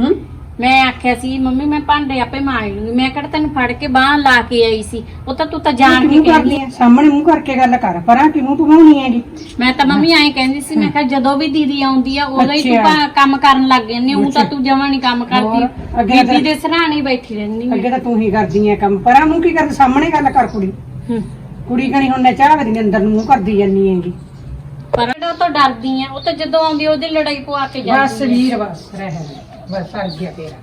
ਹੂੰ? ਮੈਂ ਆਖਿਆ ਸੀ ਮੰਮੀ ਮੈਂ ਭਾਂਡੇ ਆਪੇ ਮਾਂਜ ਲੂੰਗੀ। ਮੈਂ ਕਿਹੜਾ ਤੈਨੂੰ ਫੜ ਕੇ ਬਾਹ ਲਾ ਕੇ ਆਈ ਸੀ। ਉਹ ਤਾਂ ਤੂੰ ਤਾਂ ਜਾਣ ਕੇ ਕਹਿੰਦੀ ਕਰਦੀ ਆ। ਸਾਹਮਣੇ ਮੂੰਹ ਕਰਕੇ ਗੱਲ ਕਰ ਪਰਾਂ ਕਿ ਮੂੰਹ ਪਵਾਉਣੀ ਹੈਗੀ? ਮੈਂ ਤਾਂ ਮੰਮੀ ਐਂ ਕਹਿੰਦੀ ਸੀ ਮੈਂ ਕਿਹਾ ਜਦੋਂ ਵੀ ਦੀਦੀ ਆਉਂਦੀ ਆ ਉਦੋਂ ਹੀ ਤੂੰ ਅੱਛਾ। ਭਾ- ਕੰਮ ਕਰਨ ਲੱਗ ਜਾਂਦੀ ਉਹ ਤਾਂ। ਤੂੰ ਜਮਾਂ ਨਹੀਂ ਕੰਮ ਹੋਰ, ਕਰਦੀ ਅੱਗੇ ਬੀਬੀ ਤਾਂ- ਦੇ ਸਰਾਣੇ ਹੀ ਬੈਠੀ ਰਹਿੰਦੀ ਅੱਗੇ ਮੈਂ ਤਾਂ ਤੂੰ ਹੀ ਕਰਦੀ ਆ ਕੰਮ। ਪਰਾਂ ਮੂੰਹ ਕੀ ਕਰਦੀ? ਸਾਹਮਣੇ ਗੱਲ ਕਰ ਕੁੜੀ। ਹੂੰ। ਕੁੜੀ ਕਣੀ ਹੁਣ ਨੇ ਚਾਹ ਕਰੀ ਅੰਦਰ ਨੂੰ ਮੂੰਹ ਕਰਦੀ ਜਾਂਦੀ ਹੈਗੀ। ਪਰ ਉਹ ਤਾਂ ਡਰਦੀ ਆ। ਉਹ ਤਾਂ ਜਦੋਂ ਆਉਂਦੀ ਆ, ਉਹਦੀ ਲੜਾਈ ਪਵਾ ਕੇ ਬਸ ਜਾਂਦੀ ਆ। ਵੀਰ ਬਸ ਰਹਿ। ਬਸ ਆ ਗਿਆ ਤੇਰਾ।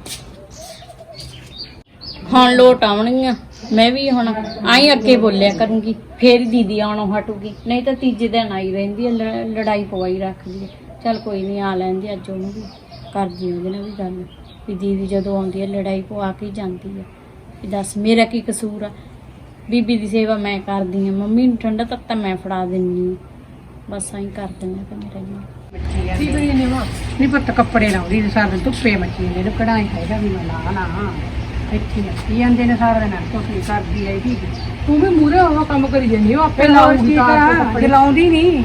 ਹੁਣ ਲੋਟ ਆਉਣਗੀਆਂ ਮੈਂ ਵੀ ਹੁਣ ਆਈ ਅੱਗੇ ਬੋਲਿਆ ਕਰੂੰਗੀ, ਫੇਰ ਦੀਦੀ ਆਉਣੋਂ ਹਟੂਗੀ, ਨਹੀਂ ਤਾਂ ਤੀਜੇ ਦਿਨ ਆਈ ਰਹਿੰਦੀ ਆ ਲ- ਲੜਾਈ ਪਵਾਈ ਰੱਖਦੀ ਆ। ਚੱਲ ਕੋਈ ਨਹੀਂ, ਆ ਲੈਂਦੀ ਅੱਜ ਉਹਨੂੰ ਵੀ ਕਰਦੀ ਉਹਦੇ ਨਾਲ ਵੀ ਗੱਲ। ਵੀ ਦੀਦੀ ਜਦੋਂ ਆਉਂਦੀ ਆ, ਲੜਾਈ ਪਵਾ ਕੇ ਹੀ ਜਾਂਦੀ ਆ। ਵੀ ਦੱਸ, ਮੇਰਾ ਕੀ ਕਸੂਰ ਆ? ਬੀਬੀ ਦੀ ਸੇਵਾ ਮੈਂ ਕਰਦੀ ਆ, ਮੰਮੀ ਨੂੰ ਠੰਡਾ ਤੱਕ ਤਾਂ ਮੈਂ ਫੜਾ ਦਿੰਦੀ ਆ। ਬਸ ਐਂ ਕਰ ਦਿੰਦਾ ਤੇ ਮੇਰਾ ਜੀ। ਨਹੀਂ ਪੁੱਤ ਕੱਪੜੇ ਲਾਉਂਦੀ ਨੇ ਸਾਰਾ ਦਿਨ ਧੁੱਪੇ ਮੱਚੀ ਨੇ ਕਢਾਈ ਹੈਗਾ ਵੀ ਮੈਂ ਲਾ ਲਾ ਇੱਥੇ ਮੱਚੀ ਜਾਂਦੇ ਨੇ ਸਾਰਾ ਦਿਨ ਧੁੱਪੀ ਕਰਦੀ ਰਹੀ ਤੂੰ ਵੀ ਮੂਰੇ ਉਹ ਕੰਮ ਕਰੀ ਜਾਂਦੀ ਉਹ ਆਪੇ ਲਾਉਂਦੀ ਨਹੀਂ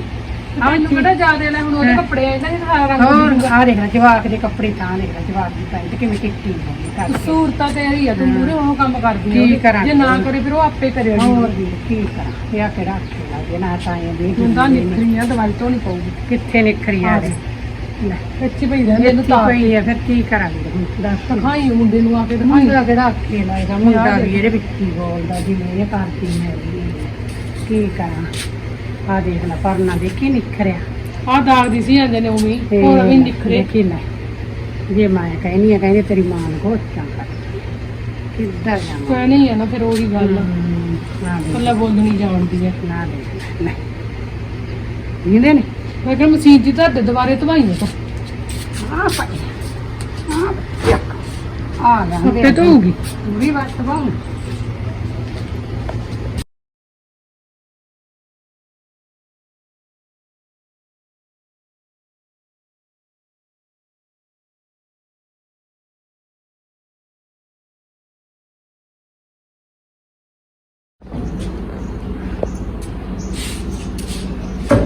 ਹਾਂ ਮੈਨੂੰ ਕਿਹੜਾ ਜ਼ਿਆਦਾ ਲੈ ਹੁਣ ਉਹਦੇ ਹਾਂ। ਕੱਪੜੇ ਦੇ ਸਾਰਾ ਰੰਗ ਹੋਰ। ਆ ਦੇਖ ਲੈ ਜਵਾਕ ਦੇ ਕੱਪੜੇ ਤਾਂ ਦੇਖ ਲੈ ਜਵਾਕ ਦੀ ਪੈਂਟ ਕਿਵੇਂ ਟਿੱਕੀ ਹੋਈ ਕਰਕੇ ਸੂਰਤਾਂ ਤੇ ਇਹੀ ਆ ਤੂੰ ਮੂਰੇ ਉਹ ਕੰਮ ਕਰਦੀ ਕੀ। ਕਰਾਂ? ਜੇ ਨਾ ਕਰੇ ਫਿਰ ਉਹ ਆਪੇ ਕਰੇ ਹੋਰ ਵੀ ਕੀ ਕਰਾਂ ਇਹ ਕਿਹੜਾ ਖੇਲਾ ਜੇ ਨਾ ਤਾਂ ਇਹ ਦੇਖ ਹੁੰਦਾ ਨਿਕਲੀ ਆ ਦਵਾਈ ਤੋਂ ਨਹੀਂ ਪਊਗੀ। ਕਿੱਥੇ ਨਿਖਰੀ ਆ ਹਾਂ। ਲੈ। ਕੱਚੀ ਪਈ ਰਹਿੰਦੇ ਇਹ ਇਹਨੂੰ ਤਾਂ ਪਈ ਆ ਫਿਰ ਕੀ ਕਰਾਂਗੇ ਹੁਣ ਦੱਸ ਦਿਖਾਈ ਮੁੰਡੇ ਨੂੰ ਆ ਕੇ ਦਿਖਾਈ। ਮੁੰਡਾ ਕਿਹੜਾ ਅੱਖੇ ਲਾਏਗਾ ਮੁੰਡਾ ਵੀ ਇਹਦੇ ਵਿੱਚ ਹੀ ਬੋਲਦਾ ਜਿਵੇਂ ਇਹ ਕਰਦੀ ਮੈਂ ਵੀ। ਕੀ ਕਰਾਂ? ਆ ਦੇਖ ਲੈ ਪਰਨਾ ਦੇਖੀ ਨਿਖਰਿਆ। ਆ ਦਾਗ ਦੀ ਸੀ ਜਾਂਦੇ ਨੇ ਤੇ ਹੋਰ ਵੀ ਨਿਖਰੇ। ਦੇਖੀ ਲੈ ਜੇ ਮੈਂ ਕਹਿੰਦੀ ਆ ਕਹਿੰਦੇ ਤੇਰੀ ਮਾਂ ਨੂੰ ਗੋਚਾਂ ਕਰ। ਕਿੱਦਾਂ ਜਾਵਾਂ? ਕੋਈ ਨਹੀਂ ਆ ਨਾ ਫਿਰ ਉਹੀ ਗੱਲ ਆ। ਨਾ ਦੇਖ ਕੱਲਾ ਬੋਲਣੀ ਜਾਣਦੀ ਆ। ਨਾ ਦੇਖ ਲੈ। ਇਹਦੇ ਨੇ? ਮੈਂ ਕਿਹਾ ਮਸੀਤ ਜੀ ਤੁਹਾਡੇ ਦੁਬਾਰੇ ਧਵਾਈਆਂ ਤਾਂ। ਆ ਪਈ ਆ ਆ ਗਾ ਉੱਤੇ ਧੋਊਗੀ? ਵੀ ਵਰਤ ਬਾਉਂ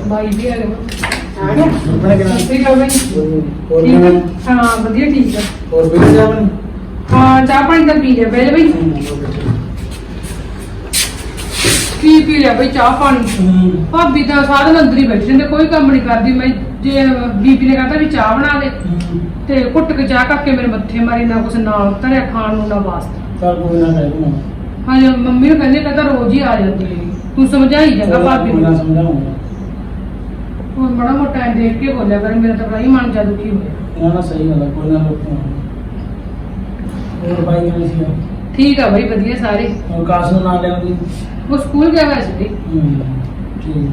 ਬਾਈ ਵੀ ਆ ਗਿਆ ਆ ਗਿਆ ਆਪਣੇ ਕਿਹਨਾਂ ਠੀਕ ਆ ਬਾਈ। ਹੋਰ ਠੀਕ ਆ? ਕਿਹਨਾਂ ਹਾਂ ਵਧੀਆ ਠੀਕ ਆ। ਹੋਰ ਵੀ ਜਾਵਣ ਹਾਂ ਚਾਹ ਪਾਣੀ ਤਾਂ ਪੀ ਲਿਆ ਪਹਿਲੇ ਬਈ। ਕੀ ਪੀ ਲਿਆ ਬਈ ਚਾਹ ਪਾਣੀ। ਭਾਬੀ ਤਾਂ ਸਾਰਾ ਦਿਨ ਅੰਦਰ ਹੀ ਬੈਠੀ ਰਹਿੰਦੇ ਕੋਈ ਕੰਮ ਨਹੀਂ ਕਰਦੀ। ਮੈਂ ਜੇ ਬੀਬੀ ਨੇ ਕਹਤਾ ਵੀ ਚਾਹ ਬਣਾ ਦੇ। ਤੇ ਕੁੱਟ ਕੇ ਚਾਹ ਕਰਕੇ ਮੇਰੇ ਮੱਥੇ ਮਾਰੀ ਨਾ ਕੁਛ ਨਾਲ ਧਰਿਆ ਖਾਣ ਨੂੰ ਨਾ ਵਾਸਤਾ। ਚੱਲ ਕੋਈ ਨਾ ਕਹਿ ਦੂੰਗਾ ਹਾਂ ਮੰਮੀ ਨੂੰ ਕਹਿੰਦੇ ਕਹਿੰਦਾ ਰੋਜ਼ ਹੀ ਆ ਜਾਂਦੀ ਹੈ ਤੂੰ ਸਮਝਾਈ ਜਾਗਾ ਭਾਬੀ ਨਾ। ਨੂੰ ਸਮਝਾਉਂਗਾ ਹੁਣ ਬੜਾ ਮੋਟਾ ਐਂ ਦੇਖ ਕੇ ਬੋਲਿਆ ਕਰ ਮੇਰਾ ਤਾਂ ਬੜਾ ਹੀ ਮਨ ਜਾ ਦੁਖੀ ਹੋਇਆ। ਨਾ ਨਾ ਸਹੀ ਗੱਲ ਹੈ ਕੋਈ ਨਾ ਰੋਕੋ ਹੋਰ ਭਾਈ ਕਿਵੇਂ ਸੀ? ਠੀਕ ਆ ਬਈ ਵਧੀਆ ਸਾਰੇ। ਹੋਰ ਕਾਸ ਨੂੰ ਨਾਲ ਲਿਆਉਂਦੀ। ਉਹ ਸਕੂਲ ਗਿਆ ਹੋਇਆ ਸੀ ਹੂੰ ਠੀਕ।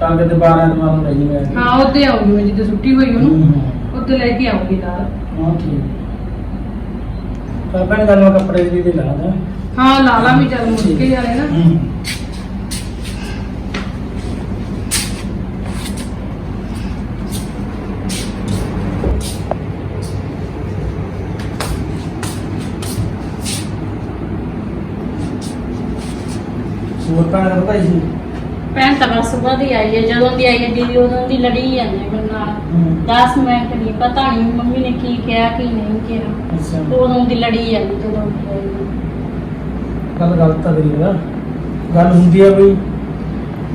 ਤਾਂ ਕਿ ਦੁਬਾਰਾ ਦੁਬਾਰਾ ਨੂੰ ਰਹੀ ਮੈਂ ਹਾਂ ਉਹਦੇ ਆਉਂਗੀ ਮੈਂ ਜਿੱਦ ਛੁੱਟੀ ਹੋਈ ਉਹਨੂੰ। ਉੱਤੇ ਲੈ ਕੇ ਆਉਂਗੀ ਨਾਲ। ਹਾਂ ਠੀਕ। ਤਾਂ ਭੈਣ ਗੱਲ ਮੈਂ ਕੱਪੜੇ ਦੀ ਦੇ ਲਾ ਦਾ। ਹਾਂ ਲਾਲਾ ਵੀ ਚੱਲ ਕੇ ਜਾਏ ਨਾ। ਹੂੰ ਹੋਰ ਭੈਣ ਦਾ ਭਾਈ ਸੀ ਭੈਣ ਤਾਂ ਬਸ ਸੁਬਾਹ ਦੀ ਆਈ ਹੈ ਜਦੋਂ ਦੀ ਆਈ ਹੈ ਦੀਦੀ ਉਦੋਂ ਦੀ ਲੜੀ ਜਾਂਦੇ ਮੇਰੇ ਨਾਲ। ਹੂੰ। 10 ਮਿੰਟ ਨਹੀਂ ਪਤਾ ਨਹੀਂ ਮੰਮੀ ਨੇ ਕੀ ਕਿਹਾ ਕੀ ਨਹੀਂ ਕਿਹਾ। ਅੱਛਾ। ਉਦੋਂ ਦੀ ਲੜੀ ਜਾਂਦੀ ਜਦੋਂ ਦੀ ਆਈ ਹੈ। ਗੱਲ ਗਲਤ ਤਾਂ ਕਰੀ ਨਾ। ਗੱਲ ਹੁੰਦੀ ਆ ਬਈ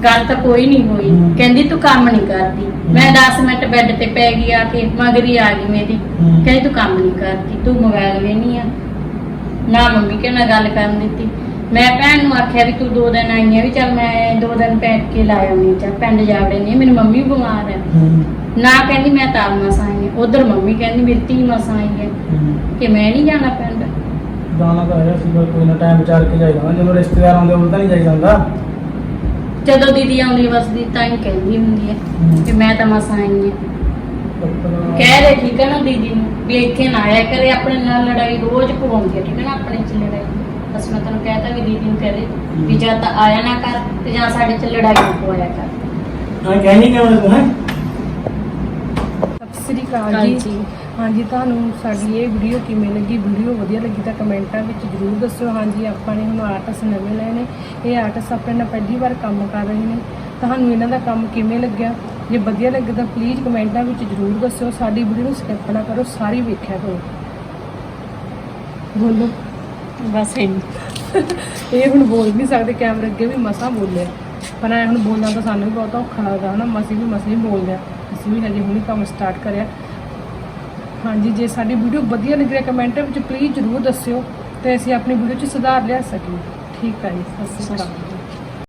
ਗੱਲ ਤਾਂ ਕੋਈ ਨਹੀਂ ਹੋਈ। ਹਮ। ਕਹਿੰਦੀ ਤੂੰ ਕੰਮ ਨਹੀਂ ਕਰਦੀ। ਮੈਂ 10 ਮਿੰਟ ਬੈੱਡ ਤੇ ਪੈ ਗਈ ਆ ਕੇ ਮਗਰੀ ਆ ਗਈ ਮੇਰੀ। ਹਮ। ਕਹਿੰਦੀ ਤੂੰ ਕੰਮ ਨਹੀਂ ਕਰਦੀ ਤੂੰ ਮੋਬਾਈਲ ਵੇਨੀ ਆ। ਨਾ ਮੰਮੀ ਕੇ ਨਾਲ ਗੱਲ ਕਰਨ ਦਿੱਤੀ। ਮੈਂ ਭੈਣ ਨੂੰ ਆਖਿਆ ਵੀ ਤੂੰ ਦੋ ਦਿਨ ਆਈ ਆ ਵੀ ਚੱਲ ਮੈਂ ਦੋ ਦਿਨ ਬੈਠ ਕੇ ਲਾ ਆਉਂਦੀ ਚੱਲ ਪਿੰਡ ਜਾ ਵੜਨੀ ਮੇਰੀ ਮੰਮੀ ਬਿਮਾਰ ਹੈ। ਨਾ ਕਹਿੰਦੀ ਮੈਂ ਤਾਂ ਮਸਾਂ ਆਈ ਹਾਂ ਉਧਰ ਮੰਮੀ ਕਹਿੰਦੀ ਮੇਰੀ ਧੀ ਮਸਾਂ ਆਈ ਹੈ। ਕਿ ਮੈਂ ਨਹੀਂ ਜਾਣਾ ਪਿੰਡ। ਜਾਣਾ ਤਾਂ ਹੈਗਾ ਸੀ ਕੋਈ ਨਾ ਟਾਈਮ ਵਿਚਾਰ ਕੇ ਜਾਈਦਾ। ਜਦੋਂ ਰਿਸ਼ਤੇਦਾਰ ਆਉਂਦੇ ਉਦੋਂ ਤਾਂ ਨਹੀਂ ਜਾਈਦਾ ਹੁੰਦਾ। ਜਦੋਂ ਦੀਦੀ ਆਉਂਦੀ ਵਸਦੀ ਤਾਂ ਹੀ ਕਹਿੰਦੀ ਹੁੰਦੀ ਹੈ। ਕਿ ਮੈਂ ਤਾਂ ਮਸਾਂ ਆਈ ਹਾਂ ਕਹਿ ਰਹੇ ਠੀਕ ਹੈ ਨਾ ਦੀਦੀ ਨੂੰ ਵੀ ਇੱਥੇ ਨਾ ਆਇਆ ਕਰੇ ਆਪਣੇ ਨਾਲ ਲੜਾਈ ਰੋਜ਼ ਪਵਾਉਂਦੀ ਹੈ ਠੀਕ ਹੈ ਨਾ ਆਪਣੇ ਚ ਲੜਾਈ। ਬਸ ਮੈਂ ਤੈਨੂੰ ਕਹਿਤਾ ਵੀ ਦੀਦੀ ਨੂੰ ਕਹਦੇ ਵੀ ਜਾਂ ਤਾਂ ਆਇਆ ਨਾ ਕਰ ਤੇ ਜਾਂ ਸਾਡੇ ਚ ਲੜਾਈ ਨਾ ਪਵਾਇਆ ਕਰ। ਹਾਂ ਕਹਿਣੀ ਕਿਉਂ ਤੂੰ ਹੈ? ਸਤਿ ਸ੍ਰੀ ਅਕਾਲ ਜੀ। ਹਾਂਜੀ। ਤੁਹਾਨੂੰ ਸਾਡੀ ਇਹ ਵੀਡੀਓ ਕਿਵੇਂ ਲੱਗੀ? ਵੀਡੀਓ ਵਧੀਆ ਲੱਗੀ ਤਾਂ ਕਮੈਂਟਾਂ ਵਿੱਚ ਜਰੂਰ ਦੱਸਿਓ। ਹਾਂਜੀ ਆਪਾਂ ਨੇ ਹੁਣ ਆਰਟਸ ਨਵੇਂ ਲਏ ਨੇ। ਇਹ ਆਰਟਸ ਆਪਣੇ ਨਾਲ ਪਹਿਲੀ ਵਾਰ ਕੰਮ ਕਰ ਰਹੇ ਨੇ। ਤੁਹਾਨੂੰ ਇਹਨਾਂ ਦਾ ਕੰਮ ਕਿਵੇਂ ਲੱਗਿਆ? ਜੇ ਵਧੀਆ ਲੱਗੇ ਤਾਂ ਪਲੀਜ਼ ਕਮੈਂਟਾਂ ਵਿੱਚ ਜਰੂਰ ਦੱਸਿਓ। ਸਾਡੀ ਵੀਡੀਓ ਨੂੰ ਸਕਿਪ ਨਾ ਕਰੋ ਸਾਰੀ ਵੇਖਿਆ ਕਰੋ। ਬੋਲੋ। ਬਸ ਇੰਨੀ ਇਹ ਹੁਣ ਬੋਲ ਨਹੀਂ ਸਕਦੇ ਕੈਮਰੇ ਅੱਗੇ ਵੀ ਮਸਾਂ ਬੋਲਿਆ। ਪਰ ਐ ਹੁਣ ਬੋਲਣਾ ਤਾਂ ਸਾਨੂੰ ਵੀ ਬਹੁਤ ਔਖਾ ਲੱਗਦਾ ਹਨਾ? ਮਸੀਂ ਵੀ ਮਸਾਂ ਹੀ ਬੋਲਦੇ। ਆ ਅਸੀਂ ਵੀ ਹਜੇ ਹੁਣੀ ਕੰਮ ਸਟਾਰਟ ਕਰਿਆ। ਹਾਂਜੀ, ਜੇ ਸਾਡੀ ਵੀਡੀਓ ਵਧੀਆ ਲੱਗੀ ਤਾਂ ਕਮੈਂਟ ਵਿੱਚ ਪਲੀਜ਼ ਜ਼ਰੂਰ ਦੱਸਿਓ ਤੇ ਅਸੀਂ ਆਪਣੀ ਵੀਡੀਓ 'ਚ ਸੁਧਾਰ ਲਿਆ ਸਕੀਏ। ਠੀਕ ਹੈ ਜੀ, ਸਤਿ ਸ਼੍ਰੀ ਅਕਾਲ।